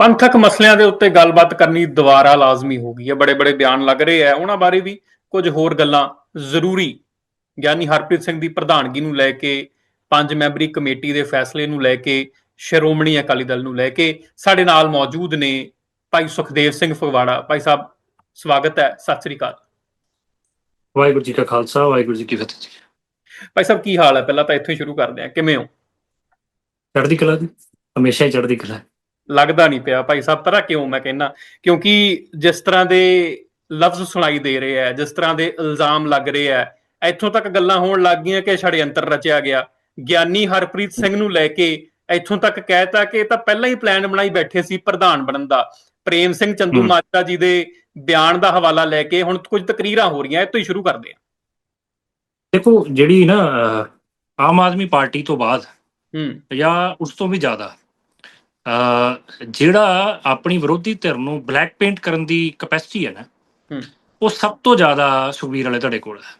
ਪੰਥਕ ਮਸਲਿਆਂ ਦੇ ਉੱਤੇ ਗੱਲਬਾਤ ਕਰਨੀ ਦੁਬਾਰਾ ਲਾਜ਼ਮੀ ਹੋ ਗਈ ਹੈ। ਬੜੇ ਬੜੇ ਬਿਆਨ ਲੱਗ ਰਹੇ ਆ ਉਹਨਾਂ ਬਾਰੇ ਵੀ ਕੁਝ ਹੋਰ ਗੱਲਾਂ ਜ਼ਰੂਰੀ ਗਿਆਨੀ ਹਰਪ੍ਰੀਤ ਸਿੰਘ ਦੀ ਪ੍ਰਧਾਨਗੀ ਨੂੰ ਲੈ ਕੇ ਪੰਜ ਮੈਂਬਰੀ ਕਮੇਟੀ ਦੇ ਫੈਸਲੇ ਨੂੰ ਲੈ ਕੇ ਸ਼੍ਰੋਮਣੀ ਅਕਾਲੀ ਦਲ ਨੂੰ ਲੈ ਕੇ ਸਾਡੇ ਨਾਲ ਮੌਜੂਦ ਨੇ ਭਾਈ ਸੁਖਦੇਵ ਸਿੰਘ ਫਗਵਾੜਾ। ਭਾਈ ਸਾਹਿਬ ਸਵਾਗਤ ਹੈ। ਸਤਿ ਸ੍ਰੀ ਅਕਾਲ। ਵਾਹਿਗੁਰੂ ਜੀ ਕਾ ਖਾਲਸਾ ਵਾਹਿਗੁਰੂ ਜੀ ਕੀ ਫਤਿਹ ਜੀ। ਭਾਈ ਸਾਹਿਬ ਕੀ ਹਾਲ ਹੈ? ਪਹਿਲਾਂ ਤਾਂ ਇੱਥੋਂ ਹੀ ਸ਼ੁਰੂ ਕਰਦੇ ਹਾਂ। ਕਿਵੇਂ ਹੋ? ਚੜ੍ਹਦੀ ਕਲਾ ਦੀ ਹਮੇਸ਼ਾ ਹੀ ਚੜ੍ਹਦੀ ਕਲਾ ਲੱਗਦਾ ਨਹੀਂ ਪਿਆ। ਭਾਈ ਸਾਹਿਬ ਪਤਾ ਕਿਉਂ ਮੈਂ ਕਹਿੰਦਾ? ਕਿਉਂਕਿ ਜਿਸ ਤਰ੍ਹਾਂ ਦੇ ਲਫ਼ਜ਼ ਸੁਣਾਈ ਦੇ ਰਹੇ ਆ ਜਿਸ ਤਰ੍ਹਾਂ ਦੇ ਇਲਜ਼ਾਮ ਲੱਗ ਰਹੇ ਆ ਇੱਥੋਂ ਤੱਕ ਗੱਲਾਂ ਹੋਣ ਲੱਗ ਗਈਆਂ ਕਿ ਛੜਯੰਤਰ ਰਚਿਆ ਗਿਆ। ਗਿਆਨੀ ਹਰਪ੍ਰੀਤ ਸਿੰਘ ਨੂੰ ਲੈ ਕੇ ਇੱਥੋਂ ਤੱਕ ਕਹਿਤਾ ਕਿ ਇਹ ਤਾਂ ਪਹਿਲਾਂ ਹੀ ਪਲਾਨ ਬਣਾਈ ਬੈਠੇ ਸੀ ਪ੍ਰਧਾਨ ਬਣਨ ਦਾ। ਪ੍ਰੇਮ ਸਿੰਘ ਚੰਦੂ। ਮਾਜਰਾ ਜੀ ਦੇ ਬਿਆਨ ਦਾ ਹਵਾਲਾ ਲੈ ਕੇ ਹੁਣ ਕੁਝ ਤਕਰੀਰਾਂ ਹੋ ਰਹੀਆਂ ਇਹ ਤੋਂ ਹੀ ਸ਼ੁਰੂ ਕਰਦੇ ਆ। ਦੇਖੋ ਜਿਹੜੀ ਨਾ ਆਮ ਆਦਮੀ ਪਾਰਟੀ ਤੋਂ ਬਾਅਦ ਹੂੰ। ਜਾਂ ਉਸ ਤੋਂ ਵੀ ਜ਼ਿਆਦਾ ਜਿਹੜਾ ਆਪਣੀ ਵਿਰੋਧੀ ਧਿਰ ਨੂੰ ਬਲੈਕ ਪੇਂਟ ਕਰਨ ਦੀ ਕਪੈਸਿਟੀ ਹੈ ਨਾ। ਉਹ ਸਭ ਤੋਂ ਜ਼ਿਆਦਾ ਸੁਖਬੀਰ ਵਾਲੇ ਤੁਹਾਡੇ ਕੋਲ ਹੈ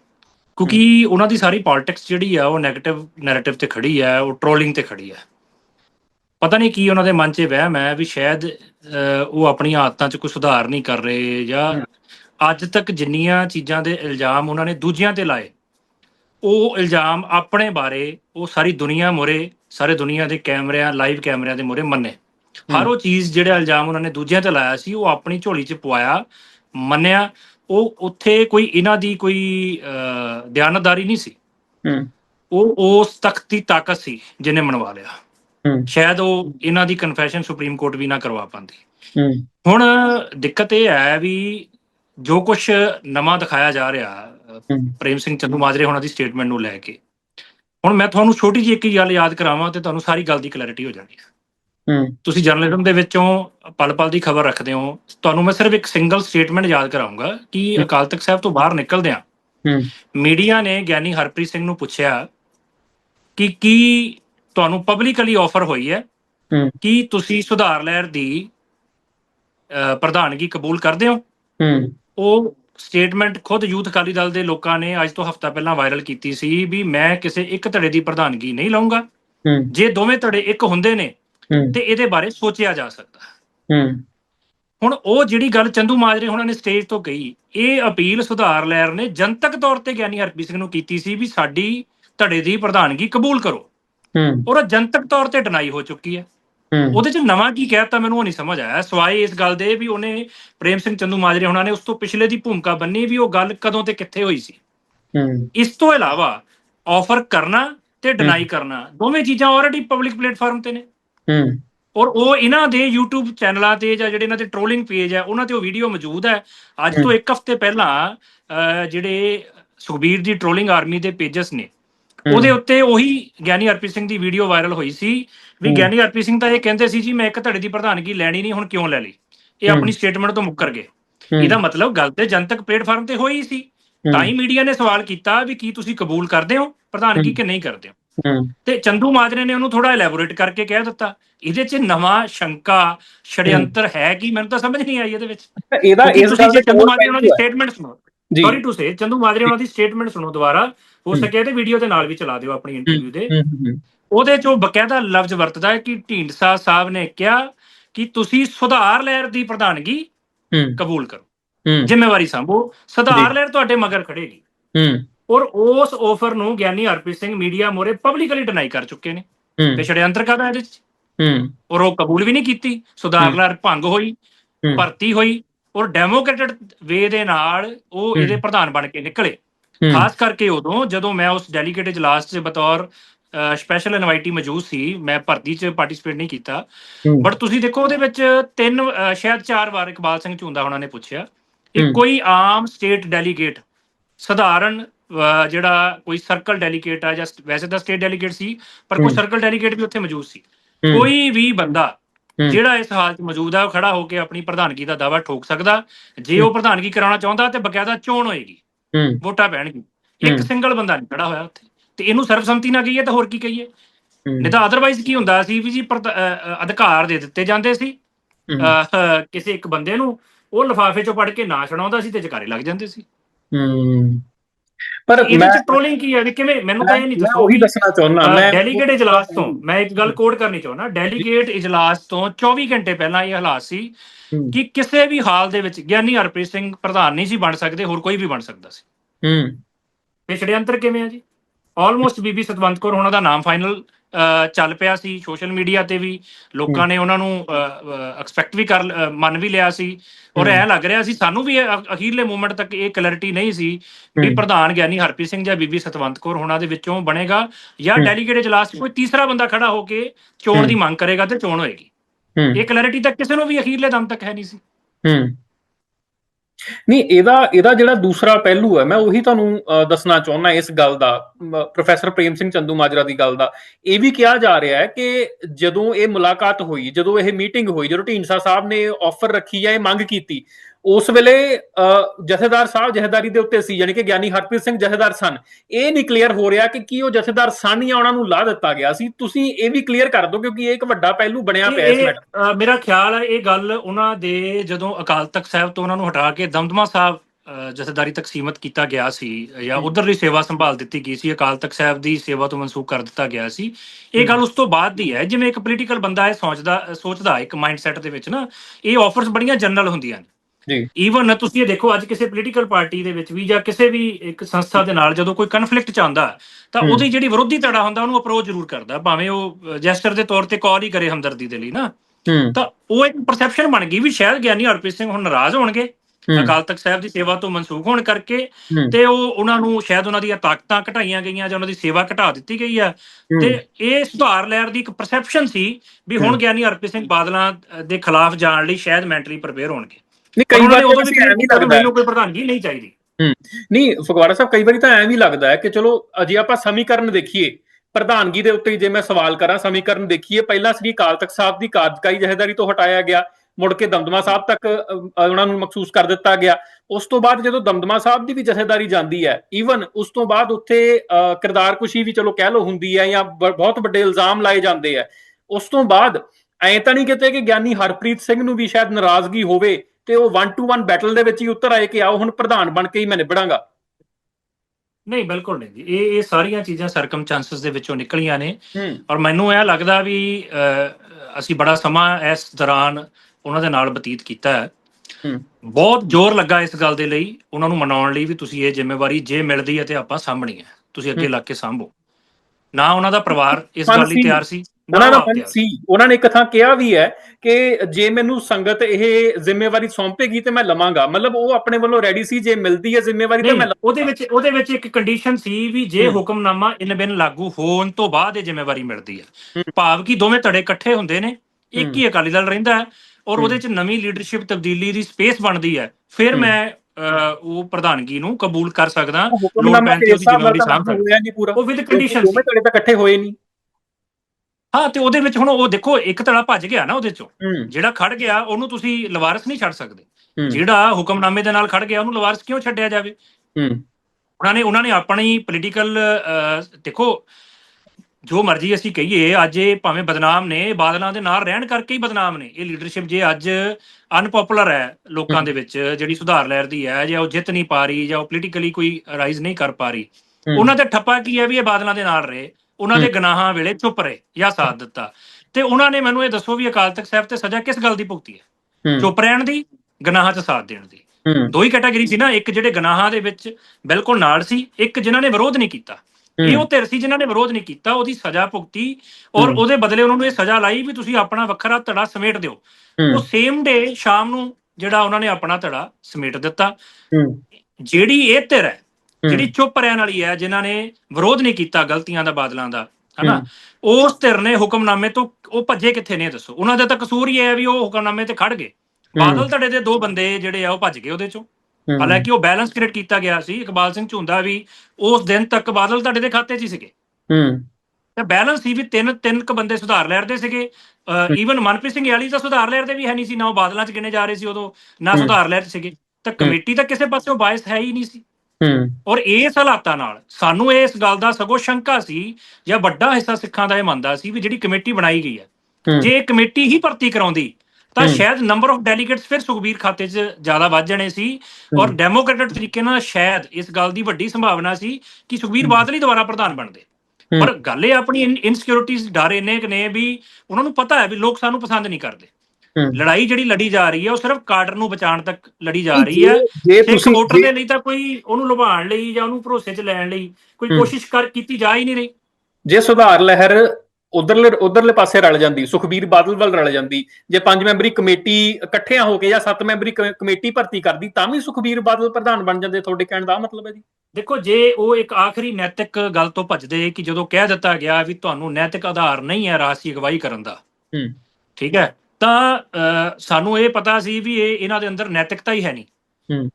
ਕਿਉਂਕਿ ਉਹਨਾਂ ਦੀ ਸਾਰੀ ਪੋਲਿਟਿਕਸ ਜਿਹੜੀ ਆ ਉਹ 네ਗੇਟਿਵ ਨੈਰੇਟਿਵ ਤੇ ਖੜੀ ਹੈ ਉਹ ਟ੍ਰੋਲਿੰਗ ਤੇ ਖੜੀ ਹੈ ਪਤਾ ਨਹੀਂ ਕੀ ਉਹਨਾਂ ਦੇ ਮਨ 'ਚ ਵਹਿਮ ਹੈ ਵੀ ਸ਼ਾਇਦ ਉਹ ਆਪਣੀਆਂ ਆਦਤਾਂ 'ਚ ਕੋਈ ਸੁਧਾਰ ਨਹੀਂ ਕਰ ਰਹੇ ਜਾਂ। ਅੱਜ ਤੱਕ ਜਿੰਨੀਆਂ ਚੀਜ਼ਾਂ ਦੇ ਇਲਜ਼ਾਮ ਉਹਨਾਂ ਨੇ ਦੂਜਿਆਂ ਤੇ ਲਾਏ ਉਹ ਇਲਜ਼ਾਮ ਆਪਣੇ ਬਾਰੇ ਉਹ ਸਾਰੀ ਦੁਨੀਆ ਮੁਰੇ ਸਾਰੇ ਦੁਨੀਆ ਦੇ ਕੈਮਰਿਆਂ ਲਾਈਵ ਕੈਮਰਿਆਂ ਦੇ ਮੁਰੇ ਮੰਨੇ। ਹਰ ਉਹ ਚੀਜ਼ ਜਿਹੜਾ ਇਲਜ਼ਾਮ ਉਹਨਾਂ ਨੇ ਦੂਜਿਆਂ ਤੇ ਲਾਇਆ ਸੀ ਉਹ ਆਪਣੀ ਝੋਲੀ 'ਚ ਪਵਾਇਆ ਮੰਨਿਆ। ਉਹ ਉੱਥੇ ਕੋਈ ਇਹਨਾਂ ਦੀ ਕੋਈ ਦਿਆਨਤਦਾਰੀ ਨਹੀਂ ਸੀ। ਉਹ ਉਸ ਤਖਤ ਦੀ ਤਾਕਤ ਸੀ ਜਿਹਨੇ ਮਨਵਾ ਲਿਆ। ਸ਼ਾਇਦ ਉਹ ਇਹਨਾਂ ਦੀ ਕਨਫੈਸ਼ਨ ਸੁਪਰੀਮ ਕੋਰਟ ਵੀ ਨਾ ਕਰਵਾ ਪਾਉਂਦੀ। ਹੁਣ ਦਿੱਕਤ ਇਹ ਹੈ ਵੀ ਜੋ ਕੁਝ ਨਵਾਂ ਦਿਖਾਇਆ ਜਾ ਰਿਹਾ ਪ੍ਰੇਮ ਸਿੰਘ ਚੰਦੂ ਮਾਜਰੇ ਉਹਨਾਂ ਦੀ ਸਟੇਟਮੈਂਟ ਨੂੰ ਲੈ ਕੇ ਹੁਣ ਮੈਂ ਤੁਹਾਨੂੰ ਛੋਟੀ ਜਿਹੀ ਇੱਕ ਗੱਲ ਯਾਦ ਕਰਾਵਾਂ ਤੇ ਤੁਹਾਨੂੰ ਸਾਰੀ ਗੱਲ ਦੀ ਕਲੈਰਿਟੀ ਹੋ ਜਾਣੀ। ਹੈ। ਹੂੰ ਤੁਸੀਂ ਜਰਨਲਿਜ਼ਮ ਦੇ ਵਿੱਚੋਂ ਪਲ ਪਲ ਦੀ ਖਬਰ ਰੱਖਦੇ ਹੋ। ਤੁਹਾਨੂੰ ਮੈਂ ਸਿਰਫ ਇੱਕ ਸਿੰਗਲ ਸਟੇਟਮੈਂਟ ਯਾਦ ਕਰਾਉਂਗਾ ਕਿ। ਅਕਾਲ ਤਖਤ ਸਾਹਿਬ ਤੋਂ ਬਾਹਰ ਨਿਕਲਦਿਆਂ ਹੂੰ। ਮੀਡੀਆ ਨੇ ਗਿਆਨੀ ਹਰਪ੍ਰੀਤ ਸਿੰਘ ਨੂੰ ਪੁੱਛਿਆ ਕਿ ਕੀ ਤੁਹਾਨੂੰ ਪਬਲਿਕਲੀ ਆਫਰ ਹੋਈ ਹੈ? ਕਿ ਤੁਸੀਂ ਸੁਧਾਰ ਲਹਿਰ ਦੀ ਪ੍ਰਧਾਨਗੀ ਕਬੂਲ ਕਰਦੇ ਹੋ? ਹੂੰ। ਉਹ ਸਟੇਟਮੈਂਟ ਖੁਦ ਯੂਥ ਅਕਾਲੀ ਦਲ ਦੇ ਲੋਕਾਂ ਨੇ ਅੱਜ ਤੋਂ ਹਫ਼ਤਾ ਪਹਿਲਾਂ ਵਾਇਰਲ ਕੀਤੀ ਸੀ ਵੀ ਮੈਂ ਕਿਸੇ ਇੱਕ ਧੜੇ ਦੀ ਪ੍ਰਧਾਨਗੀ ਨਹੀਂ ਲਵਾਂਗਾ ਹੂੰ। ਜੇ ਦੋਵੇਂ ਧੜੇ ਇੱਕ ਹੁੰਦੇ ਨੇ ਤੇ ਇਹਦੇ ਬਾਰੇ ਸੋਚਿਆ ਜਾ ਸਕਦਾ। ਹੂੰ। ਹੁਣ ਉਹ ਜਿਹੜੀ ਗੱਲ ਚੰਦੂ ਮਾਜਰੇ ਉਹਨਾਂ ਨੇ ਸਟੇਜ ਤੋਂ ਕਹੀ ਇਹ ਅਪੀਲ ਸੁਧਾਰ ਲਹਿਰ ਨੇ ਜਨਤਕ ਤੌਰ ਤੇ ਗਿਆਨੀ ਹਰਪ੍ਰੀਤ ਸਿੰਘ ਨੂੰ ਕੀਤੀ ਸੀ ਵੀ ਸਾਡੀ ਧੜੇ ਦੀ ਪ੍ਰਧਾਨਗੀ ਕਬੂਲ ਕਰੋ। ਹੂੰ। ਔਰ ਉਹ ਜਨਤਕ ਤੌਰ ਤੇ ਡਿਨਾਈ ਹੋ ਚੁੱਕੀ ਹੂੰ। ਉਹਦੇ ਚ ਨਵਾਂ ਕੀ ਕਹਿਤਾ ਮੈਨੂੰ ਉਹ ਨਹੀਂ ਸਮਝ ਆਇਆ। ਸਵਾਏ ਇਸ ਗੱਲ ਦੇ ਵੀ ਉਹਨੇ ਪ੍ਰੇਮ ਸਿੰਘ ਚੰਦੂ ਮਾਜਰੇ ਉਹਨਾਂ ਨੇ ਉਸ ਤੋਂ ਪਿਛਲੇ ਦੀ ਭੂਮਿਕਾ ਬੰਨੀ ਵੀ ਉਹ ਗੱਲ ਕਦੋਂ ਤੇ ਕਿੱਥੇ ਹੋਈ ਸੀ। ਇਸ ਤੋਂ ਇਲਾਵਾ ਆਫਰ ਕਰਨਾ ਤੇ ਡਿਨਾਈ ਕਰਨਾ ਦੋਵੇਂ ਚੀਜ਼ਾਂ ਆਲਰੇਡੀ ਪਬਲਿਕ ਪਲੇਟਫਾਰਮ ਤੇ ਨੇ। ਔਰ ਉਹ ਇਹਨਾਂ ਦੇ YouTube ਚੈਨਲਾਂ ਤੇ ਜਾਂ ਜਿਹੜੇ ਇਹਨਾਂ ਦੇ ਟ੍ਰੋਲਿੰਗ ਪੇਜ ਹੈ ਉਹਨਾਂ ਤੇ ਉਹ ਵੀਡੀਓ ਮੌਜੂਦ ਹੈ ਅੱਜ ਤੋਂ ਇੱਕ ਹਫ਼ਤੇ ਪਹਿਲਾਂ ਜਿਹੜੇ ਸੁਖਬੀਰ ਦੀ ਟ੍ਰੋਲਿੰਗ ਆਰਮੀ ਦੇ ਪੇਜਸ ਨੇ ਉਹਦੇ ਉੱਤੇ ਉਹੀ ਗਿਆਨੀ ਹਰਪ੍ਰੀਤ ਸਿੰਘ ਦੀ ਵੀਡੀਓ ਵਾਇਰਲ ਹੋਈ ਸੀ। ਵੀ। ਗਿਆਨੀ ਹਰਪ੍ਰੀਤ ਸਿੰਘ ਤਾਂ ਇਹ ਕਹਿੰਦੇ ਸੀ ਜੀ ਮੈਂ ਇੱਕ ਧੜੇ ਦੀ ਪ੍ਰਧਾਨਗੀ ਲੈਣੀ ਨਹੀਂ ਹੁਣ ਕਿਉਂ ਲੈ ਲਈ? ਇਹ। ਆਪਣੀ ਸਟੇਟਮੈਂਟ ਤੋਂ ਮੁੱਕਰ ਗਏ। ਇਹਦਾ ਮਤਲਬ ਗੱਲ ਤੇ ਜਨਤਕ ਪਲੇਟਫਾਰਮ ਤੇ ਹੋਈ ਸੀ। ਤਾਂ ਹੀ ਮੀਡੀਆ ਨੇ ਸਵਾਲ ਕੀਤਾ ਵੀ ਕੀ ਤੁਸੀਂ ਕਬੂਲ ਕਰਦੇ ਹੋ ਪ੍ਰਧਾਨਗੀ। ਕਿ ਨਹੀਂ ਕਰਦੇ ਹੋ? ਤੇ ਚੰਦੂ ਮਾਜਰੇ ਨੇ ਉਹਨੂੰ ਥੋੜਾ ਐਲੈਬੋਰੇਟ ਕਰਕੇ ਕਹਿ ਦਿੱਤਾ। ਇਹਦੇ 'ਚ ਨਵਾਂ ਸ਼ੰਕਾ ਛੜਯੰਤਰ ਹੈ। ਕਿ? ਮੈਨੂੰ ਤਾਂ ਸਮਝ ਨਹੀਂ ਆਈ ਇਹਦੇ ਵਿੱਚ। ਇਹਦਾ ਇਸ ਤੁਸੀਂ ਗੱਲ ਚੰਦੂ ਮਾਜਰੇ ਉਹਨਾਂ ਦੀ। ਸਟੇਟਮੈਂਟ ਸੁਣੋ। ਜੀ। Sorry to say Chandu Majre ਉਹਨਾਂ ਦੀ ਸਟੇਟਮੈਂਟ ਸੁਣੋ ਦੁਬਾਰਾ। ਹੋ। ਸਕੇ ਤੇ ਵੀਡੀਓ ਦੇ ਨਾਲ ਵੀ ਚਲਾ ਦਿਓ ਆਪਣੀ ਇੰਟਰਵਿਊ ਦੇ। ਉਹਦੇ 'ਚ ਬਕਾਇਦਾ ਲਫ਼ਜ਼ ਵਰਤਦਾ ਹੈ ਕਿ ਢੀਂਡਸਾ ਸਾਹਿਬ ਨੇ ਕਿਹਾ ਕਿ ਤੁਸੀਂ ਸੁਧਾਰ ਲਹਿਰ ਦੀ ਪ੍ਰਧਾਨਗੀ ਕਬੂਲ ਕਰੋ। ਜ਼ਿੰਮੇਵਾਰੀ ਸੰਭੋ। ਸੁਧਾਰ। ਲਹਿਰ ਤੁਹਾਡੇ ਮਗਰ ਖੜੇਗੀ। ਔਰ ਉਸ ਆਫਰ ਨੂੰ ਗਿਆਨੀ ਹਰਪ੍ਰੀਤ ਸਿੰਘ ਮੀਡੀਆ ਮੋਰੇ ਪਬਲਿਕਲੀ ਡਿਨਾਈ ਕਰ ਚੁੱਕੇ ਨੇ। ਤੇ ਹੂੰ ਛੜਯੰਤਰ ਕਾਹਦਾ ਇਹਦੇ 'ਚ। ਹੂੰ। ਔਰ ਉਹ ਕਬੂਲ ਵੀ ਨਹੀਂ ਕੀਤੀ। ਸੁਧਾਰ। ਲਹਿਰ ਭੰਗ ਹੋਈ। ਭਰਤੀ ਹੋਈ ਔਰ ਡੈਮੋਕ੍ਰੇਟਿਕ ਵੇ ਦੇ ਨਾਲ ਉਹ। ਇਹਦੇ ਪ੍ਰਧਾਨ ਬਣ ਕੇ ਨਿਕਲੇ। ਖਾਸ ਕਰਕੇ ਉਦੋਂ ਜਦੋਂ ਮੈਂ ਉਸ ਡੈਲੀਗੇਟ ਇਜਲਾਸ 'ਚ ਬਤੌਰ ਸਪੈਸ਼ਲ ਇਨਵਾਈਟੀ ਮੌਜੂਦ ਸੀ ਮੈਂ ਭਰਤੀ 'ਚ ਪਾਰਟਿਸਿਪੇਟ ਨਹੀਂ ਕੀਤਾ। ਬਟ ਤੁਸੀਂ ਦੇਖੋ ਉਹਦੇ ਵਿੱਚ ਤਿੰਨ ਸ਼ਾਇਦ ਚਾਰ ਵਾਰ ਇਕਬਾਲ ਸਿੰਘ ਝੁੰਦਾ ਉਹਨਾਂ ਨੇ ਪੁੱਛਿਆ। ਕਿ ਕੋਈ ਆਮ ਸਟੇਟ ਡੈਲੀਗੇਟ ਸਧਾਰਨ ਜਿਹੜਾ ਕੋਈ ਸਰਕਲ ਡੈਲੀਗੇਟ ਆ ਜਾਂ ਵੈਸੇ ਤਾਂ ਸਟੇਟ ਡੈਲੀਗੇਟ ਸੀ ਪਰ ਕੋਈ। ਸਰਕਲ ਡੈਲੀਗੇਟ ਵੀ ਉੱਥੇ ਮੌਜੂਦ ਸੀ ਕੋਈ ਵੀ ਬੰਦਾ। ਜਿਹੜਾ ਇਸ ਹਾਲਤ 'ਚ ਮੌਜੂਦ ਹੈ ਉਹ ਖੜਾ ਹੋ ਕੇ ਆਪਣੀ ਪ੍ਰਧਾਨਗੀ ਦਾ ਦਾਅਵਾ ਠੋਕ ਸਕਦਾ ਜੇ ਉਹ ਪ੍ਰਧਾਨਗੀ ਕਰਾਉਣਾ ਚਾਹੁੰਦਾ ਤੇ ਬਕਾਇਦਾ ਚੋਣ ਹੋਏਗੀ ਵੋਟਾਂ ਪੈਣਗੀ ਇੱਕ। ਸਿੰਗਲ ਬੰਦਾ ਨਹੀਂ ਖੜਾ ਹੋਇਆ ਉੱਥੇ ਤੇ ਇਹਨੂੰ ਸਰਬਸੰਮਤੀ ਨਾਲ ਕਹੀਏ ਤਾਂ ਹੋਰ ਕੀ ਕਹੀਏ? ਨਹੀਂ ਤਾਂ ਅਦਰਵਾਈਜ਼ ਕੀ ਹੁੰਦਾ ਸੀ ਵੀ ਜੀ ਅਧਿਕਾਰ ਦੇ ਦਿੱਤੇ ਜਾਂਦੇ ਸੀ। ਕਿਸੇ ਇੱਕ ਬੰਦੇ ਨੂੰ ਉਹ ਲਿਫਾਫੇ ਚੋਂ ਪੜ ਕੇ ਨਾ ਸੁਣਾਉਂਦਾ ਸੀ ਤੇ ਜਕਾਰੇ ਲੱਗ ਜਾਂਦੇ ਸੀ। ਹੂੰ। ਪਰ ਮੈਂ ਚ ਟ੍ਰੋਲਿੰਗ ਕੀ ਹੈ? ਕਿਵੇਂ? ਮੈਨੂੰ ਤਾਂ ਇਹ ਨਹੀਂ ਦੱਸੋ ਉਹੀ ਦੱਸਣਾ ਚਾਹੁੰਦਾ ਮੈਂ ਡੈਲੀਗੇਟ ਇਜਲਾਸ ਤੋਂ ਮੈਂ ਇੱਕ ਗੱਲ ਕੋਡ ਕਰਨੀ ਚਾਹੁੰਦਾ। ਡੈਲੀਗੇਟ ਇਜਲਾਸ ਤੋਂ 24 ਘੰਟੇ ਪਹਿਲਾਂ ਇਹ ਹਾਲਾਤ ਸੀ ਕਿ ਕਿਸੇ ਵੀ ਹਾਲ ਦੇ ਵਿੱਚ ਗਿਆਨੀ ਹਰਪ੍ਰੀਤ ਸਿੰਘ ਪ੍ਰਧਾਨ ਨਹੀਂ ਸੀ ਬਣ ਸਕਦੇ ਹੋਰ ਕੋਈ ਵੀ ਬਣ ਸਕਦਾ ਸੀ। ਹੂੰ। ਇਹ ਛੜਿਅੰਤਰ ਕਿਵੇਂ ਆ ਜੀ? ਆਲਮੋਸਟ ਬੀਬੀ ਸਤਵੰਤ ਕੌਰ ਉਹਨਾਂ ਦਾ ਨਾਮ ਫਾਈਨਲ ਚੱਲ ਪਿਆ ਸੀ ਸੋਸ਼ਲ ਮੀਡੀਆ ਤੇ ਵੀ। ਲੋਕਾਂ ਨੇ ਉਹਨਾਂ ਨੂੰ ਐਕਸਪੈਕਟ ਵੀ ਕਰ ਮੰਨ ਵੀ ਲਿਆ ਸੀ। ਔਰ ਹੂੰ। ਐ ਲੱਗ ਰਿਹਾ ਸੀ ਸਾਨੂੰ ਵੀ ਇਹ ਅਖੀਰਲੇ ਮੂਮੈਂਟ ਤੱਕ ਇਹ ਕਲੈਰਿਟੀ ਨਹੀਂ ਸੀ ਵੀ ਹੂੰ। ਪ੍ਰਧਾਨ ਗਿਆਨੀ ਹਰਪ੍ਰੀਤ ਸਿੰਘ ਜਾਂ ਬੀਬੀ ਸਤਵੰਤ ਕੌਰ ਹੋਣਾ ਦੇ ਵਿੱਚੋਂ ਬਣੇਗਾ ਜਾਂ। ਡੈਲੀਗੇਟ ਇਜਲਾਸ 'ਚ ਕੋਈ ਤੀਸਰਾ ਬੰਦਾ ਖੜਾ ਹੋ ਕੇ ਚੋਣ ਦੀ ਮੰਗ ਕਰੇਗਾ ਤੇ ਚੋਣ ਹੋਏਗੀ। ਇਹ ਕਲੈਰਿਟੀ ਤਾਂ ਕਿਸੇ ਨੂੰ ਵੀ ਅਖੀਰਲੇ ਦਮ ਤੱਕ ਹੈ ਨਹੀਂ ਸੀ। ਹੂੰ। ਨਹੀਂ ਇਹਦਾ ਇਹਦਾ ਜਿਹੜਾ ਦੂਸਰਾ ਪਹਿਲੂ ਹੈ ਮੈਂ ਉਹੀ ਤੁਹਾਨੂੰ ਅ, ਦੱਸਣਾ ਚਾਹੁੰਦਾ ਇਸ ਗੱਲ ਦਾ ਪ੍ਰੋਫੈਸਰ ਪ੍ਰੇਮ ਸਿੰਘ ਚੰਦੂ ਮਾਜਰਾ ਦੀ ਗੱਲ ਦਾ। ਇਹ ਵੀ ਕਿਹਾ ਜਾ ਰਿਹਾ ਹੈ ਕਿ ਜਦੋਂ ਇਹ ਮੁਲਾਕਾਤ ਹੋਈ ਜਦੋਂ ਇਹ ਮੀਟਿੰਗ ਹੋਈ ਜਦੋਂ ਢੀਂਡਸਾ ਸਾਹਿਬ ਨੇ ਆਫਰ ਰੱਖੀ ਜਾਂ ਇਹ ਮੰਗ ਕੀਤੀ ਉਸ ਵੇਲੇ ਜਥੇਦਾਰ ਸਾਹਿਬ ਜਥੇਦਾਰੀ ਦੇ ਉੱਤੇ ਸੀ ਯਾਨੀ ਕਿ ਗਿਆਨੀ ਹਰਪ੍ਰੀਤ ਸਿੰਘ ਜਥੇਦਾਰ ਸਨ। ਇਹ ਨਹੀਂ ਕਲੀਅਰ ਹੋ ਰਿਹਾ ਕਿ ਕੀ ਉਹ ਜਥੇਦਾਰ ਸਨ ਜਾਂ ਉਹਨਾਂ ਨੂੰ ਲਾ ਦਿੱਤਾ ਗਿਆ ਸੀ। ਤੁਸੀਂ ਇਹ ਵੀ ਕਲੀਅਰ ਕਰ ਦਿਓ ਕਿਉਂਕਿ ਇਹ ਇੱਕ ਵੱਡਾ ਪਹਿਲੂ ਬਣਿਆ ਪਿਆ ਇਸ ਇਹ, ਮੈਟਰ ਮੇਰਾ ਖਿਆਲ ਹੈ ਇਹ ਗੱਲ ਉਹਨਾਂ ਦੇ ਜਦੋਂ ਅਕਾਲ ਤਖਤ ਸਾਹਿਬ ਤੋਂ ਉਹਨਾਂ ਨੂੰ ਹਟਾ ਕੇ ਦਮਦਮਾ ਸਾਹਿਬ ਜਥੇਦਾਰੀ ਤੱਕ ਸੀਮਤ ਕੀਤਾ ਗਿਆ ਸੀ ਜਾਂ। ਉਧਰਲੀ ਸੇਵਾ ਸੰਭਾਲ ਦਿੱਤੀ ਗਈ ਸੀ ਅਕਾਲ ਤਖਤ ਸਾਹਿਬ ਦੀ ਸੇਵਾ ਤੋਂ ਮਨਸੂਖ ਕਰ ਦਿੱਤਾ ਗਿਆ ਸੀ। ਇਹ ਗੱਲ ਉਸ ਤੋਂ ਬਾਅਦ ਦੀ ਹੈ। ਜਿਵੇਂ ਇੱਕ ਪੋਲੀਟੀਕਲ ਬੰਦਾ ਹੈ ਸੋਚਦਾ ਸੋਚਦਾ ਇੱਕ ਮਾਈਂਡਸੈਟ ਦੇ ਵਿੱਚ ਨਾ ਇਹ ਆਫਰਸ ਬੜੀਆਂ ਜਨਰਲ ਹੁੰਦੀਆਂ ਨੇ। ਜੀ ਈਵਨ ਤੁਸੀਂ ਇਹ ਦੇਖੋ ਅੱਜ ਕਿਸੇ ਪੋਲੀਟੀਕਲ ਪਾਰਟੀ ਦੇ ਵਿੱਚ ਵੀ ਜਾਂ ਕਿਸੇ ਵੀ ਇੱਕ ਸੰਸਥਾ ਦੇ ਨਾਲ ਜਦੋਂ ਕੋਈ ਕਨਫਲਿਕਟ ਚ ਆਉਂਦਾ ਤਾਂ। ਉਹਦੀ ਜਿਹੜੀ ਵਿਰੋਧੀ ਧੜਾ ਹੁੰਦਾ ਉਹਨੂੰ ਅਪਰੋਚ ਜ਼ਰੂਰ ਕਰਦਾ ਭਾਵੇਂ ਉਹ ਜੈਸਟਰ ਦੇ ਤੌਰ ਤੇ ਕਾਲ ਹੀ ਕਰੇ ਹਮਦਰਦੀ ਦੇ ਲਈ ਨਾ ਤਾਂ ਉਹ ਇੱਕ ਪਰਸੈਪਸ਼ਨ ਬਣ ਗਈ ਵੀ ਸ਼ਾਇਦ ਗਿਆਨੀ ਹਰਪ੍ਰੀਤ ਸਿੰਘ ਹੁਣ ਨਾਰਾਜ਼ ਹੋਣਗੇ ਅਕਾਲ ਤਖਤ ਸਾਹਿਬ ਦੀ ਸੇਵਾ ਤੋਂ ਮਨਸੂਖ ਹੋਣ ਕਰਕੇ। ਤੇ ਉਹ ਉਹਨਾਂ ਨੂੰ ਸ਼ਾਇਦ ਉਹਨਾਂ ਦੀਆਂ ਤਾਕਤਾਂ ਘਟਾਈਆਂ ਗਈਆਂ ਜਾਂ ਉਹਨਾਂ ਦੀ ਸੇਵਾ ਘਟਾ ਦਿੱਤੀ ਗਈ ਆ। ਤੇ ਇਹ ਸੁਧਾਰ ਲਹਿਰ ਦੀ ਇੱਕ ਪਰਸੈਪਸ਼ਨ ਸੀ ਵੀ ਹੁਣ। ਗਿਆਨੀ ਹਰਪ੍ਰੀਤ ਸਿੰਘ ਬਾਦਲਾਂ ਦੇ ਖਿਲਾਫ ਜਾਣ ਲਈ ਸ਼ਾਇਦ ਮੈਂਟਲੀ ਪ੍ਰਪੇਅਰ ਹੋਣਗੇ ਨਹੀਂ ਕਈ ਵਾਰ ਉਦੋਂ ਵੀ ਹੀ ਕਿਹਾ ਕਿ ਲੱਗਦਾ ਹੈ। ਮੈਨੂੰ ਕੋਈ ਪ੍ਰਧਾਨਗੀ ਨਹੀਂ ਚਾਹੀਦੀ। ਨਹੀਂ ਫਗਵਾੜਾ ਸਾਹਿਬ ਕਈ ਵਾਰੀ ਤਾਂ ਐਂ ਵੀ ਲੱਗਦਾ ਹੈ ਕਿ ਚਲੋ ਅਜੇ ਆਪਾਂ ਸਮੀਕਰਨ ਦੇਖੀਏ ਪ੍ਰਧਾਨਗੀ ਦੇ ਉੱਤੇ ਹੀ ਜੇ ਮੈਂ ਸਵਾਲ ਕਰਾਂ ਸਮੀਕਰਨ ਦੇਖੀਏ ਪਹਿਲਾਂ ਸ੍ਰੀ ਅਕਾਲ ਤਖਤ ਸਾਹਿਬ ਦੀ ਕਾਰਜਕਾਰੀ ਜਥੇਦਾਰੀ ਤੋਂ ਹਟਾਇਆ ਗਿਆ ਮੁੜ ਕੇ ਦਮਦਮਾ ਸਾਹਿਬ ਤੱਕ ਉਹਨਾਂ ਨੂੰ ਮਖਸੂਸ ਕਰ ਦਿੱਤਾ ਗਿਆ। ਉਸ ਤੋਂ ਬਾਅਦ ਜਦੋਂ ਦਮਦਮਾ ਸਾਹਿਬ ਦੀ ਵੀ ਜਥੇਦਾਰੀ ਜਾਂਦੀ ਹੈ ਈਵਨ ਉਸ ਤੋਂ ਬਾਅਦ ਉੱਥੇ ਅ, ਕਿਰਦਾਰਕੁਸ਼ੀ ਵੀ ਚਲੋ ਕਹਿ ਲਓ ਹੁੰਦੀ ਹੈ ਜਾਂ ਬਹੁਤ ਵੱਡੇ ਇਲਜ਼ਾਮ ਲਾਏ ਜਾਂਦੇ ਆ ਉਸ ਤੋਂ ਬਾਅਦ ਐਂ ਤਾਂ ਨਹੀਂ ਕਿਤੇ ਕਿ ਗਿਆਨੀ ਹਰਪ੍ਰੀਤ ਸਿੰਘ ਨੂੰ ਵੀ ਸ਼ਾਇਦ ਨਾਰਾਜ਼ਗੀ ਹੋਵੇ ਤੇ ਉਹ 1 ਟੂ 1 ਬੈਟਲ ਦੇ ਵਿੱਚ ਹੀ ਉੱਤਰ ਆਏ ਕਿ ਆਓ ਹੁਣ ਪ੍ਰਧਾਨ ਬਣ ਕੇ ਹੀ ਮੈਂ ਨਿਬੜਾਂਗਾ। ਨਹੀਂ ਬਿਲਕੁਲ ਨਹੀਂ ਜੀ। ਇਹ ਇਹ ਸਾਰੀਆਂ ਚੀਜ਼ਾਂ ਸਰਕਮਚਾਂਸਸ ਦੇ ਵਿੱਚੋਂ ਨਿਕਲੀਆਂ ਨੇ। ਔਰ ਮੈਨੂੰ ਇਹ ਲੱਗਦਾ ਵੀ ਅਸੀਂ ਬੜਾ ਸਮਾਂ ਇਸ ਦੌਰਾਨ ਉਹਨਾਂ ਦੇ ਨਾਲ ਬਤੀਤ ਕੀਤਾ ਹੈ। ਬਹੁਤ ਜ਼ੋਰ ਲੱਗਾ ਇਸ ਗੱਲ ਦੇ ਲਈ ਉਹਨਾਂ ਨੂੰ ਮਨਾਉਣ ਲਈ ਵੀ ਤੁਸੀਂ ਇਹ ਜ਼ਿੰਮੇਵਾਰੀ ਜੇ ਮਿਲਦੀ ਹੈ ਤੇ ਆਪਾਂ ਸਾਂਭਣੀ ਹੈ। ਤੁਸੀਂ ਅੱਗੇ। ਲੱਗ ਕੇ ਸਾਂਭੋ। ਨਾ ਉਹਨਾਂ ਦਾ ਪਰਿਵਾਰ ਇਸ ਗੱਲ ਲਈ। ਤਿਆਰ ਸੀ। ਉਹਨਾਂ ਦਾ ਤਿਆਰ ਸੀ। ਉਹਨਾਂ ਨੇ ਇੱਕ ਥਾਂ ਕਿਹਾ ਵੀ ਹੈ ਕਿ ਜੇ ਮੈਨੂੰ ਸੰਗਤ ਇਹ ਜ਼ਿੰਮੇਵਾਰੀ ਸੌਂਪੇਗੀ ਤੇ ਮੈਂ ਲਵਾਂਗਾ। ਮਤਲਬ ਉਹ ਆਪਣੇ ਵੱਲੋਂ ਰੈਡੀ ਸੀ ਜੇ ਮਿਲਦੀ ਹੈ ਜ਼ਿੰਮੇਵਾਰੀ ਤੇ ਮੈਂ ਉਹਦੇ ਵਿੱਚ ਉਹਦੇ ਵਿੱਚ ਇੱਕ ਕੰਡੀਸ਼ਨ ਸੀ ਵੀ ਜੇ। ਹੁਕਮਨਾਮਾ ਇਨ ਬਿਨ ਲਾਗੂ ਹੋਣ ਤੋਂ ਬਾਅਦ ਇਹ ਜ਼ਿੰਮੇਵਾਰੀ ਮਿਲਦੀ ਹੈ। ਭਾਵ ਕਿ ਦੋਵੇਂ ਧੜੇ ਇਕੱਠੇ ਹੁੰਦੇ ਨੇ। ਇੱਕ ਹੂੰ। ਅਕਾਲੀ ਦਲ ਰਹਿੰਦਾ ਹੈ ਔਰ। ਉਹਦੇ ਚ ਨਵੀਂ ਲੀਡਰਸ਼ਿਪ ਤਬਦੀਲੀ ਦੀ ਸਪੇਸ ਬਣਦੀ ਹੈ। ਫਿਰ। ਮੈਂ ਉਹ ਪ੍ਰਧਾਨਗੀ ਨੂੰ ਕਬੂਲ ਕਰ ਸਕਦਾ। ਹਿਸਾਬ ਨਾਲ ਜ਼ਿੰਮੇਵਾਰੀ ਸਾਂਭ ਸਕਦਾ। ਹੋਇਆ ਨਹੀਂ ਪੂਰਾ। ਉਹ ਵਿਦ ਕੰਡੀਸ਼ਨ ਦੋਵੇਂ ਧੜੇ ਤਾਂ ਇਕੱਠੇ ਹੋਏ ਨਹੀਂ। ਹਾਂ ਤੇ ਉਹਦੇ ਵਿੱਚ ਹੁਣ ਉਹ ਦੇਖੋ ਇੱਕ ਧੜਾ ਭੱਜ ਗਿਆ ਨਾ ਉਹਦੇ ਚੋਂ। ਜਿਹੜਾ ਖੜ ਗਿਆ ਉਹਨੂੰ ਤੁਸੀਂ ਲਵਾਰਸ ਨਹੀਂ ਛੱਡ ਸਕਦੇ। ਜਿਹੜਾ ਹੁਕਮਨਾਮੇ ਦੇ ਨਾਲ ਖੜ ਗਿਆ ਉਹਨੂੰ ਲਵਾਰਸ ਕਿਉਂ ਛੱਡਿਆ ਜਾਵੇ? ਉਹਨਾਂ ਨੇ ਉਹਨਾਂ ਨੇ ਆਪਣੀ ਪੋਲੀਟੀਕਲ ਦੇਖੋ ਜੋ ਮਰਜ਼ੀ ਅਸੀਂ ਕਹੀਏ ਅੱਜ ਇਹ ਭਾਵੇਂ ਬਦਨਾਮ ਨੇ ਬਾਦਲਾਂ ਦੇ ਨਾਲ ਰਹਿਣ ਕਰਕੇ ਹੀ ਬਦਨਾਮ ਨੇ। ਇਹ ਲੀਡਰਸ਼ਿਪ ਜੇ ਅੱਜ ਅਨਪਪੂਲਰ ਹੈ ਲੋਕਾਂ। ਦੇ ਵਿੱਚ ਜਿਹੜੀ ਸੁਧਾਰ ਲਹਿਰ ਦੀ ਹੈ ਜਾਂ ਉਹ ਜਿੱਤ ਨਹੀਂ ਪਾ ਰਹੀ ਜਾਂ ਉਹ ਪੋਲੀਟੀਕਲੀ ਕੋਈ ਰਾਈਜ਼ ਨਹੀਂ ਕਰ ਪਾ ਰਹੀ। ਉਹਨਾਂ ਤੇ ਠੱਪਾ ਕੀ ਹੈ ਵੀ ਇਹ ਬਾਦਲਾਂ ਦੇ ਨਾਲ ਰਹੇ? ਉਹਨਾਂ ਦੇ। ਗਨਾਹਾਂ ਵੇਲੇ ਚੁੱਪ ਰਹੇ ਜਾਂ ਸਾਥ ਦਿੱਤਾ। ਤੇ ਉਹਨਾਂ ਨੇ ਮੈਨੂੰ ਇਹ ਦੱਸੋ ਵੀ ਅਕਾਲ ਤਖਤ ਸਾਹਿਬ ਤੇ ਸਜ਼ਾ ਕਿਸ ਗੱਲ ਦੀ ਭੁਗਤੀ ਹੈ? ਚੁੱਪ ਰਹਿਣ ਦੀ ਗਨਾਹਾਂ 'ਚ ਸਾਥ ਦੇਣ ਦੀ। ਦੋ ਹੀ ਕੈਟਾਗਰੀ ਸੀ ਨਾ ਇੱਕ ਜਿਹੜੇ ਗਨਾਹਾਂ ਦੇ ਵਿੱਚ ਬਿਲਕੁਲ ਨਾਲ ਸੀ ਇੱਕ ਜਿਨ੍ਹਾਂ ਨੇ ਵਿਰੋਧ ਨਹੀਂ ਕੀਤਾ। ਇਹ ਉਹ ਧਿਰ ਸੀ ਜਿਨ੍ਹਾਂ ਨੇ ਵਿਰੋਧ ਨਹੀਂ ਕੀਤਾ ਉਹਦੀ ਸਜ਼ਾ ਭੁਗਤੀ ਔਰ। ਉਹਦੇ ਬਦਲੇ ਉਹਨਾਂ ਨੂੰ ਇਹ ਸਜ਼ਾ ਲਾਈ ਵੀ ਤੁਸੀਂ ਆਪਣਾ ਵੱਖਰਾ ਧੜਾ ਸਮੇਟ ਦਿਓ। ਉਹ ਸੇਮ ਡੇ ਸ਼ਾਮ ਨੂੰ ਜਿਹੜਾ ਉਹਨਾਂ ਨੇ ਆਪਣਾ ਧੜਾ ਸਮੇਟ ਦਿੱਤਾ। ਜਿਹੜੀ ਇਹ ਧਿਰ ਹੂੰ। ਜਿਹੜੀ ਚੁੱਪ ਰਹਿਣ ਵਾਲੀ ਹੈ ਜਿਨ੍ਹਾਂ ਨੇ ਵਿਰੋਧ ਨਹੀਂ ਕੀਤਾ ਗਲਤੀਆਂ ਦਾ ਬਾਦਲਾਂ ਦਾ ਹਨਾ। ਉਸ ਧਿਰ ਨੇ ਹੁਕਮਨਾਮੇ ਤੋਂ ਉਹ ਭੱਜੇ ਕਿੱਥੇ ਨੇ ਦੱਸੋ? ਉਹਨਾਂ ਦਾ ਤਾਂ ਕਸੂਰ ਹੀ ਹੈ ਵੀ ਉਹ ਹੁਕਮਨਾਮੇ ਤੇ ਖੜ ਗਏ। ਬਾਦਲ ਧੜੇ ਦੇ ਦੋ ਬੰਦੇ ਜਿਹੜੇ ਆ ਉਹ ਭੱਜ ਗਏ ਉਹਦੇ ਚੋਂ। ਹਾਲਾਂਕਿ ਉਹ ਬੈਲੈਂਸ ਕ੍ਰੀਏਟ ਕੀਤਾ ਗਿਆ ਸੀ ਇਕਬਾਲ ਸਿੰਘ ਝੁੰਦਾ ਵੀ ਉਸ ਦਿਨ ਤੱਕ ਬਾਦਲ ਤੁਹਾਡੇ ਦੇ ਖਾਤੇ 'ਚ ਹੀ ਸੀਗੇ। ਹੂੰ। ਤੇ ਬੈਲੈਂਸ ਸੀ ਵੀ ਤਿੰਨ ਤਿੰਨ ਕ ਬੰਦੇ ਸੁਧਾਰ ਲਹਿਰ ਦੇ ਸੀਗੇ। ਈਵਨ ਮਨਪ੍ਰੀਤ ਸਿੰਘ ਯਾਲੀ ਤਾਂ ਸੁਧਾਰ ਲਹਿਰ ਦੇ ਵੀ ਹੈ ਨਹੀਂ ਸੀ ਨਾ ਉਹ ਬਾਦਲਾਂ 'ਚ ਗਿਣੇ ਜਾ ਰਹੇ ਸੀ ਉਦੋਂ ਨਾ। ਸੁਧਾਰ ਲਹਿਰ 'ਚ ਸੀਗੇ। ਤਾਂ ਕਮੇਟੀ ਤਾਂ ਕਿਸੇ ਪਾਸਿਓਂ ਬਾਇਸ ਹੈ ਹੀ ਨਹੀਂ ਸੀ। ਔਰ ਇਸ ਹਾਲਾਤਾਂ ਨਾਲ ਸਾਨੂੰ ਇਸ ਗੱਲ ਦਾ ਸਗੋਂ ਸ਼ੰਕਾ ਸੀ ਜਾਂ ਵੱਡਾ ਹਿੱਸਾ ਸਿੱਖਾਂ ਦਾ ਇਹ ਮੰਨਦਾ ਸੀ ਵੀ ਜਿਹੜੀ ਕਮੇਟੀ ਬਣਾਈ ਗਈ ਹੈ। ਜੇ ਇਹ ਕਮੇਟੀ ਹੀ ਭਰਤੀ ਕਰਾਉਂਦੀ ਤਾਂ। ਸ਼ਾਇਦ ਨੰਬਰ ਆਫ ਡੈਲੀਗੇਟਸ ਫਿਰ ਸੁਖਬੀਰ ਖਾਤੇ 'ਚ ਜ਼ਿਆਦਾ ਵੱਧ ਜਾਣੇ ਸੀ ਔਰ। ਡੈਮੋਕ੍ਰੈਟਿਕ ਤਰੀਕੇ ਨਾਲ ਸ਼ਾਇਦ ਇਸ ਗੱਲ ਦੀ ਵੱਡੀ ਸੰਭਾਵਨਾ ਸੀ ਕਿ ਸੁਖਬੀਰ। ਬਾਦਲ ਹੀ ਦੁਬਾਰਾ ਪ੍ਰਧਾਨ ਬਣਦੇ। ਪਰ ਗੱਲ ਇਹ ਆਪਣੀ ਇਨਸਿਕਿਉਰਿਟੀਜ਼ ਡਰ ਇੰਨੇ ਕੁ ਨੇ ਵੀ ਉਹਨਾਂ ਨੂੰ ਪਤਾ ਹੈ ਵੀ ਲੋਕ ਸਾਨੂੰ ਪਸੰਦ ਨਹੀਂ ਕਰਦੇ। ਲੜਾਈ ਜਿਹੜੀ ਲੜੀ ਜਾ ਰਹੀ ਹੈ ਉਹ ਸਿਰਫ ਕਾਡਰ ਨੂੰ ਬਚਾਉਣ ਤੱਕ ਲੜੀ ਜਾ ਰਹੀ ਹੈ ਸਿੱਖ ਤੁਸੀਂ ਵੋਟਰ ਦੇ ਲਈ ਤਾਂ ਕੋਈ ਉਹਨੂੰ ਲੁਭਾਉਣ ਲਈ ਜਾਂ ਉਹਨੂੰ ਭਰੋਸੇ 'ਚ ਲੈਣ ਲਈ ਕੋਈ। ਕੋਸ਼ਿਸ਼ ਕਰ ਕੀਤੀ ਜਾ ਹੀ ਨਹੀਂ ਰਹੀ ਜੇ ਸੁਧਾਰ ਲਹਿਰ ਉਧਰਲੇ ਉਧਰਲੇ ਪਾਸੇ ਰਲ ਜਾਂਦੀ ਸੁਖਬੀਰ ਬਾਦਲ ਵੱਲ ਰਲ ਜਾਂਦੀ ਜੇ ਪੰਜ ਮੈਂਬਰੀ ਕਮੇਟੀ ਇਕੱਠਿਆਂ ਹੋ ਕੇ ਜਾਂ ਸੱਤ ਮੈਂਬਰੀ ਕਮੇਟੀ ਭਰਤੀ ਕਰਦੀ ਤਾਂ ਵੀ ਸੁਖਬੀਰ ਬਾਦਲ ਪ੍ਰਧਾਨ ਬਣ ਜਾਂਦੇ ਤੁਹਾਡੇ ਕਹਿਣ ਦਾ ਮਤਲਬ ਹੈ ਜੀ ਦੇਖੋ ਜੇ ਉਹ ਇੱਕ ਆਖਰੀ ਨੈਤਿਕ ਗੱਲ ਤੋਂ ਭੱਜਦੇ ਕਿ ਜਦੋਂ ਕਹਿ ਦਿੱਤਾ ਗਿਆ ਵੀ ਤੁਹਾਨੂੰ ਨੈਤਿਕ ਆਧਾਰ ਨਹੀਂ ਹੈ ਰਾਸ਼ਟਰੀ ਅਗਵਾਈ ਕਰਨ ਦਾ ਹੂੰ। ਠੀਕ ਹੈ ਤਾਂ ਸਾਨੂੰ ਇਹ ਪਤਾ ਸੀ ਵੀ ਇਹ ਇਹਨਾਂ ਦੇ ਅੰਦਰ ਨੈਤਿਕਤਾ ਹੀ ਹੈ ਨਹੀਂ ਹੂੰ।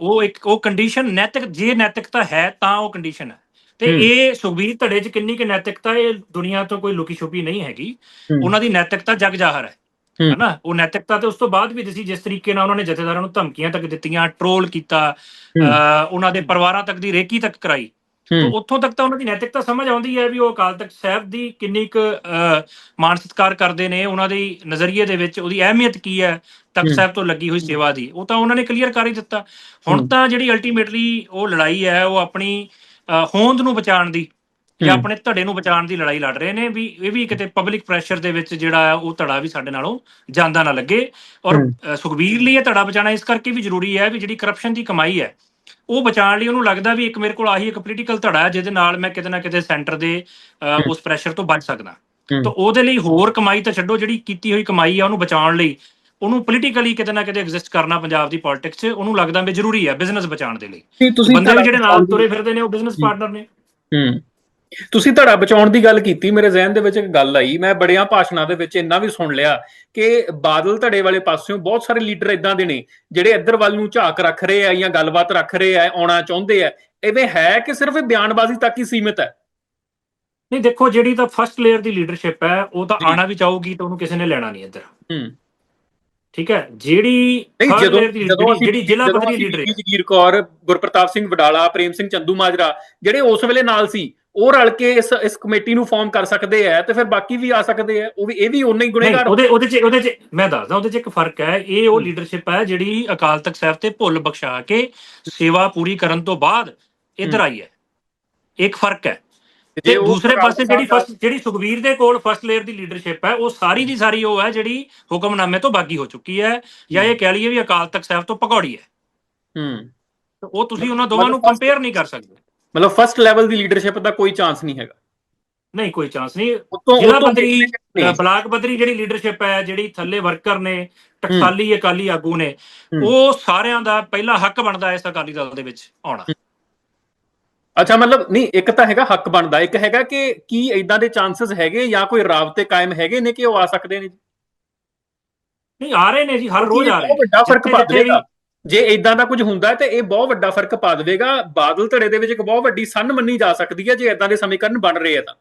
ਉਹ ਇੱਕ ਉਹ ਕੰਡੀਸ਼ਨ ਨੈਤਿਕ ਜੇ ਨੈਤਿਕਤਾ ਹੈ ਤਾਂ ਉਹ ਕੰਡੀਸ਼ਨ ਹੈ ਤੇ। ਇਹ ਸੁਖਬੀਰ ਧੜੇ 'ਚ ਕਿੰਨੀ ਕਿ ਨੈਤਿਕਤਾ ਇਹ ਦੁਨੀਆ ਤੋਂ ਕੋਈ ਲੁਕੀ ਛੁਪੀ ਨਹੀਂ ਹੈਗੀ। ਉਹਨਾਂ ਦੀ ਨੈਤਿਕਤਾ ਜਗ ਜਾਹਰ ਹੈ। ਹਨਾ ਉਹ ਨੈਤਿਕਤਾ ਤੇ ਉਸ ਤੋਂ ਬਾਅਦ ਵੀ ਦਿਸੀ ਜਿਸ ਤਰੀਕੇ ਨਾਲ ਉਹਨਾਂ ਨੇ ਜਥੇਦਾਰਾਂ ਨੂੰ ਧਮਕੀਆਂ ਤੱਕ ਦਿੱਤੀਆਂ ਟ੍ਰੋਲ ਕੀਤਾ ਉਹਨਾਂ ਦੇ ਪਰਿਵਾਰਾਂ ਤੱਕ ਦੀ ਰੇਕੀ ਤੱਕ ਕਰਾਈ। ਤਾਂ ਉੱਥੋਂ ਤੱਕ ਤਾਂ ਉਹਨਾਂ ਦੀ ਨੈਤਿਕਤਾ ਸਮਝ ਆਉਂਦੀ ਹੈ ਵੀ ਉਹ ਅਕਾਲ ਤਖਤ ਸਾਹਿਬ ਦੀ ਕਿੰਨੀ ਕੁ ਮਾਣ ਸਤਿਕਾਰ ਕਰਦੇ ਨੇ ਉਹਨਾਂ ਦੀ ਨਜ਼ਰੀਏ ਦੇ ਵਿੱਚ ਉਹਦੀ ਅਹਿਮੀਅਤ ਕੀ ਹੈ ਤਖਤ। ਸਾਹਿਬ ਤੋਂ ਲੱਗੀ ਹੋਈ ਸੇਵਾ ਦੀ ਉਹ ਤਾਂ ਉਹਨਾਂ ਨੇ ਕਲੀਅਰ ਕਰ ਹੀ ਦਿੱਤਾ ਹੁਣ। ਤਾਂ ਜਿਹੜੀ ਅਲਟੀਮੇਟਲੀ ਉਹ ਲੜਾਈ ਹੈ ਉਹ ਆਪਣੀ ਹੋਂਦ ਨੂੰ ਬਚਾਉਣ ਦੀ ਜਾਂ। ਆਪਣੇ ਧੜੇ ਨੂੰ ਬਚਾਉਣ ਦੀ ਲੜਾਈ ਲੜ ਰਹੇ ਨੇ ਵੀ ਇਹ ਵੀ ਕਿਤੇ ਪਬਲਿਕ ਪ੍ਰੈਸ਼ਰ ਦੇ ਵਿੱਚ ਜਿਹੜਾ ਹੈ ਉਹ ਧੜਾ ਵੀ ਸਾਡੇ ਨਾਲੋਂ ਜਾਂਦਾ ਨਾ ਲੱਗੇ ਔਰ ਸੁਖਬੀਰ ਲਈ ਇਹ ਧੜਾ ਬਚਾਉਣਾ ਇਸ ਕਰਕੇ ਵੀ ਜ਼ਰੂਰੀ ਹੈ ਵੀ ਜਿਹੜੀ ਕਰਪਸ਼ਨ ਦੀ ਕਮਾਈ ਹੈ ਉਹ ਬਚਾਉਣ ਲਈ ਉਹਨੂੰ ਲੱਗਦਾ ਵੀ ਇੱਕ ਮੇਰੇ ਕੋਲ ਆਹੀ ਇੱਕ ਪੋਲੀਟੀਕਲ ਧੜਾ ਹੈ ਜਿਹਦੇ ਨਾਲ ਮੈਂ ਕਿਤੇ ਨਾ ਕਿਤੇ ਸੈਂਟਰ ਦੇ। ਉਸ ਪ੍ਰੈਸ਼ਰ ਤੋਂ ਬਚ ਸਕਦਾ। ਤਾਂ ਉਹਦੇ ਲਈ ਹੋਰ ਕਮਾਈ ਤਾਂ ਛੱਡੋ ਜਿਹੜੀ ਕੀਤੀ ਹੋਈ ਕਮਾਈ ਆ ਉਹਨੂੰ ਬਚਾਉਣ ਲਈ ਉਹਨੂੰ ਪੋਲੀਟੀਕਲੀ ਕਿਤੇ ਨਾ ਕਿਤੇ ਐਗਜ਼ਿਸਟ ਕਰਨਾ ਪੰਜਾਬ ਦੀ ਪੋਲਿਟਿਕਸ 'ਚ ਉਹਨੂੰ ਲੱਗਦਾ ਵੀ ਜ਼ਰੂਰੀ ਹੈ ਬਿਜ਼ਨਸ ਬਚਾਉਣ ਦੇ ਲਈ ਬੰਦੇ ਵੀ ਜਿਹੜੇ ਨਾਲ ਤੁਰੇ ਫਿਰਦੇ ਨੇ ਉਹ ਬਿਜ਼ਨਸ। ਪਾਰਟਨਰ ਨੇ ਹੂੰ ਤੁਸੀਂ ਧੜਾ ਬਚਾਉਣ ਦੀ ਗੱਲ ਕੀਤੀ ਮੇਰੇ ਜ਼ਿਹਨ ਦੇ ਵਿੱਚ ਇੱਕ ਗੱਲ ਆਈ ਮੈਂ ਬੜਿਆਂ ਭਾਸ਼ਣਾਂ ਦੇ ਵਿੱਚ ਇੰਨਾ ਵੀ ਸੁਣ ਲਿਆ ਕਿ ਬਾਦਲ ਧੜੇ ਵਾਲੇ ਪਾਸਿਓਂ ਬਹੁਤ ਸਾਰੇ ਲੀਡਰ ਇਦਾਂ ਦੇ ਨੇ ਜਿਹੜੇ ਇੱਧਰ ਵੱਲ ਨੂੰ ਝਾਕ ਰੱਖ ਰਹੇ ਆ ਜਾਂ ਗੱਲਬਾਤ ਰੱਖ ਰਹੇ ਆ ਆਉਣਾ ਚਾਹੁੰਦੇ ਆ ਐਵੇਂ ਹੈ ਕਿ ਸਿਰਫ ਇਹ ਬਿਆਨਬਾਜ਼ੀ ਤੱਕ ਹੀ ਸੀਮਿਤ ਹੈ? ਨਹੀਂ ਦੇਖੋ ਜਿਹੜੀ ਤਾਂ ਫਸਟ ਲੇਅਰ ਦੀ ਲੀਡਰਸ਼ਿਪ ਹੈ ਉਹ ਤਾਂ। ਆਣਾ ਵੀ ਚਾਹੂਗੀ ਤਾਂ ਉਹਨੂੰ ਕਿਸੇ ਨੇ ਲੈਣਾ ਨਹੀਂ ਇੱਧਰ। ਹੂੰ। ਠੀਕ ਹੈ? ਜਿਹੜੀ ਜਿਹੜੀ- ਜ਼ਿਲ੍ਹਾ ਪੱਧਰੀ ਲੀਡਰ ਜਗੀਰ ਕੌਰ ਗੁਰਪ੍ਰਤਾਪ ਸਿੰਘ ਵਡਾਲਾ ਪ੍ਰੇਮ ਸਿੰਘ ਚੰਦੂ ਮਾਜਰਾ ਜਿਹੜੇ ਉਸ ਵੇਲੇ ਨਾਲ ਸੀ ਉਹ ਰਲ ਕੇ ਇਸ ਇਸ ਕਮੇਟੀ ਨੂੰ ਫਾਰਮ ਕਰ ਸਕਦੇ ਆ ਤੇ ਫਿਰ ਬਾਕੀ ਵੀ ਆ ਸਕਦੇ ਆ ਉਹ ਵੀ ਇਹ ਵੀ ਉਨੇ ਹੀ ਨਹੀਂ ਗੁਨੇਗਾਰ ਉਹਦੇ ਉਹਦੇ ਚ ਉਹਦੇ ਚ ਮੈਂ ਦੱਸਦਾ ਉਹਦੇ ਚ ਇੱਕ ਫ਼ਰਕ ਹੈ ਇਹ ਉਹ। ਲੀਡਰਸ਼ਿਪ ਹੈ ਜਿਹੜੀ ਅਕਾਲ ਤਖਤ ਸਾਹਿਬ ਤੇ ਭੁੱਲ ਬਖਸ਼ਾ ਕੇ ਸੇਵਾ ਪੂਰੀ ਕਰਨ ਤੋਂ ਬਾਅਦ ਇੱਧਰ। ਆਈ ਹੈ। ਇੱਕ ਫ਼ਰਕ ਹੈ। ਤੇ ਦੂਸਰੇ ਪਾਸੇ ਜਿਹੜੀ ਫਸਟ ਜਿਹੜੀ ਸੁਖਬੀਰ ਦੇ ਕੋਲ ਫਸਟ ਲੇਅਰ ਦੀ ਲੀਡਰਸ਼ਿਪ ਹੈ ਉਹ ਸਾਰੀ ਦੀ ਸਾਰੀ ਉਹ ਹੈ ਜਿਹੜੀ ਹੁਕਮਨਾਮੇ ਤੋਂ ਬਾਗੀ ਹੋ ਚੁੱਕੀ ਹੈ ਜਾਂ ਇਹ ਕਹਿ ਲਈਏ ਵੀ ਅਕਾਲ ਤਖਤ ਸਾਹਿਬ ਤੋਂ ਭਗੌੜੀ ਹੈ। ਹੂੰ। ਉਹ ਤੁਸੀਂ ਉਹਨਾਂ ਦੋਵਾਂ ਨੂੰ ਕੰਪੇਅਰ ਨਹੀਂ ਕਰ ਸਕਦੇ। ਮਤਲਬ ਫਸਟ ਲੈਵਲ ਦੀ ਲੀਡਰਸ਼ਿਪ ਦਾ ਕੋਈ ਚਾਂਸ ਨਹੀਂ ਹੈਗਾ। ਨਹੀਂ ਕੋਈ ਚਾਂਸ ਨਹੀਂ। ਜ਼ਿਲ੍ਹਾ ਪੱਧਰੀ ਬਲਾਕ ਪੱਧਰੀ ਜਿਹੜੀ ਲੀਡਰਸ਼ਿਪ ਹੈ ਜਿਹੜੀ ਥੱਲੇ ਵਰਕਰ ਨੇ ਟਕਸਾਲੀ ਅਕਾਲੀ ਆਗੂ ਨੇ। ਉਹ ਸਾਰਿਆਂ ਦਾ ਪਹਿਲਾ ਹੱਕ ਬਣਦਾ ਇਸ ਅਕਾਲੀ ਦਲ ਦੇ ਵਿੱਚ ਆਉਣਾ। ਅੱਛਾ ਮਤਲਬ ਨਹੀਂ ਇੱਕ ਤਾਂ ਹੈਗਾ ਹੱਕ ਬਣਦਾ ਇੱਕ ਹੈਗਾ ਕਿ ਕੀ ਇਦਾਂ ਦੇ ਚਾਂਸਸ ਹੈਗੇ ਜਾਂ ਕੋਈ ਰਾਬਤੇ ਕਾਇਮ ਹੈਗੇ ਨੇ ਕਿ ਉਹ ਆ ਸਕਦੇ ਨੇ ਨਹੀਂ ਆ ਰਹੇ ਨੇ ਜੀ ਹਰ ਰੋਜ਼ ਆ ਰਹੇ ਬਹੁਤ ਵੱਡਾ ਫ਼ਰਕ ਪਾ ਜੇ ਇਦਾਂ ਦਾ ਕੁਝ ਹੁੰਦਾ ਤੇ ਇਹ ਬਹੁਤ ਵੱਡਾ ਫ਼ਰਕ ਪਾ ਦੇਵੇਗਾ ਬਾਦਲ ਧੜੇ ਦੇ ਵਿੱਚ ਇੱਕ ਬਹੁਤ ਵੱਡੀ ਸੰਨ ਮੰਨੀ ਜਾ ਸਕਦੀ ਹੈ ਜੇ ਇਦਾਂ ਦੇ ਸਮੀਕਰਨ ਬਣ ਰਹੇ ਆ ਤਾਂ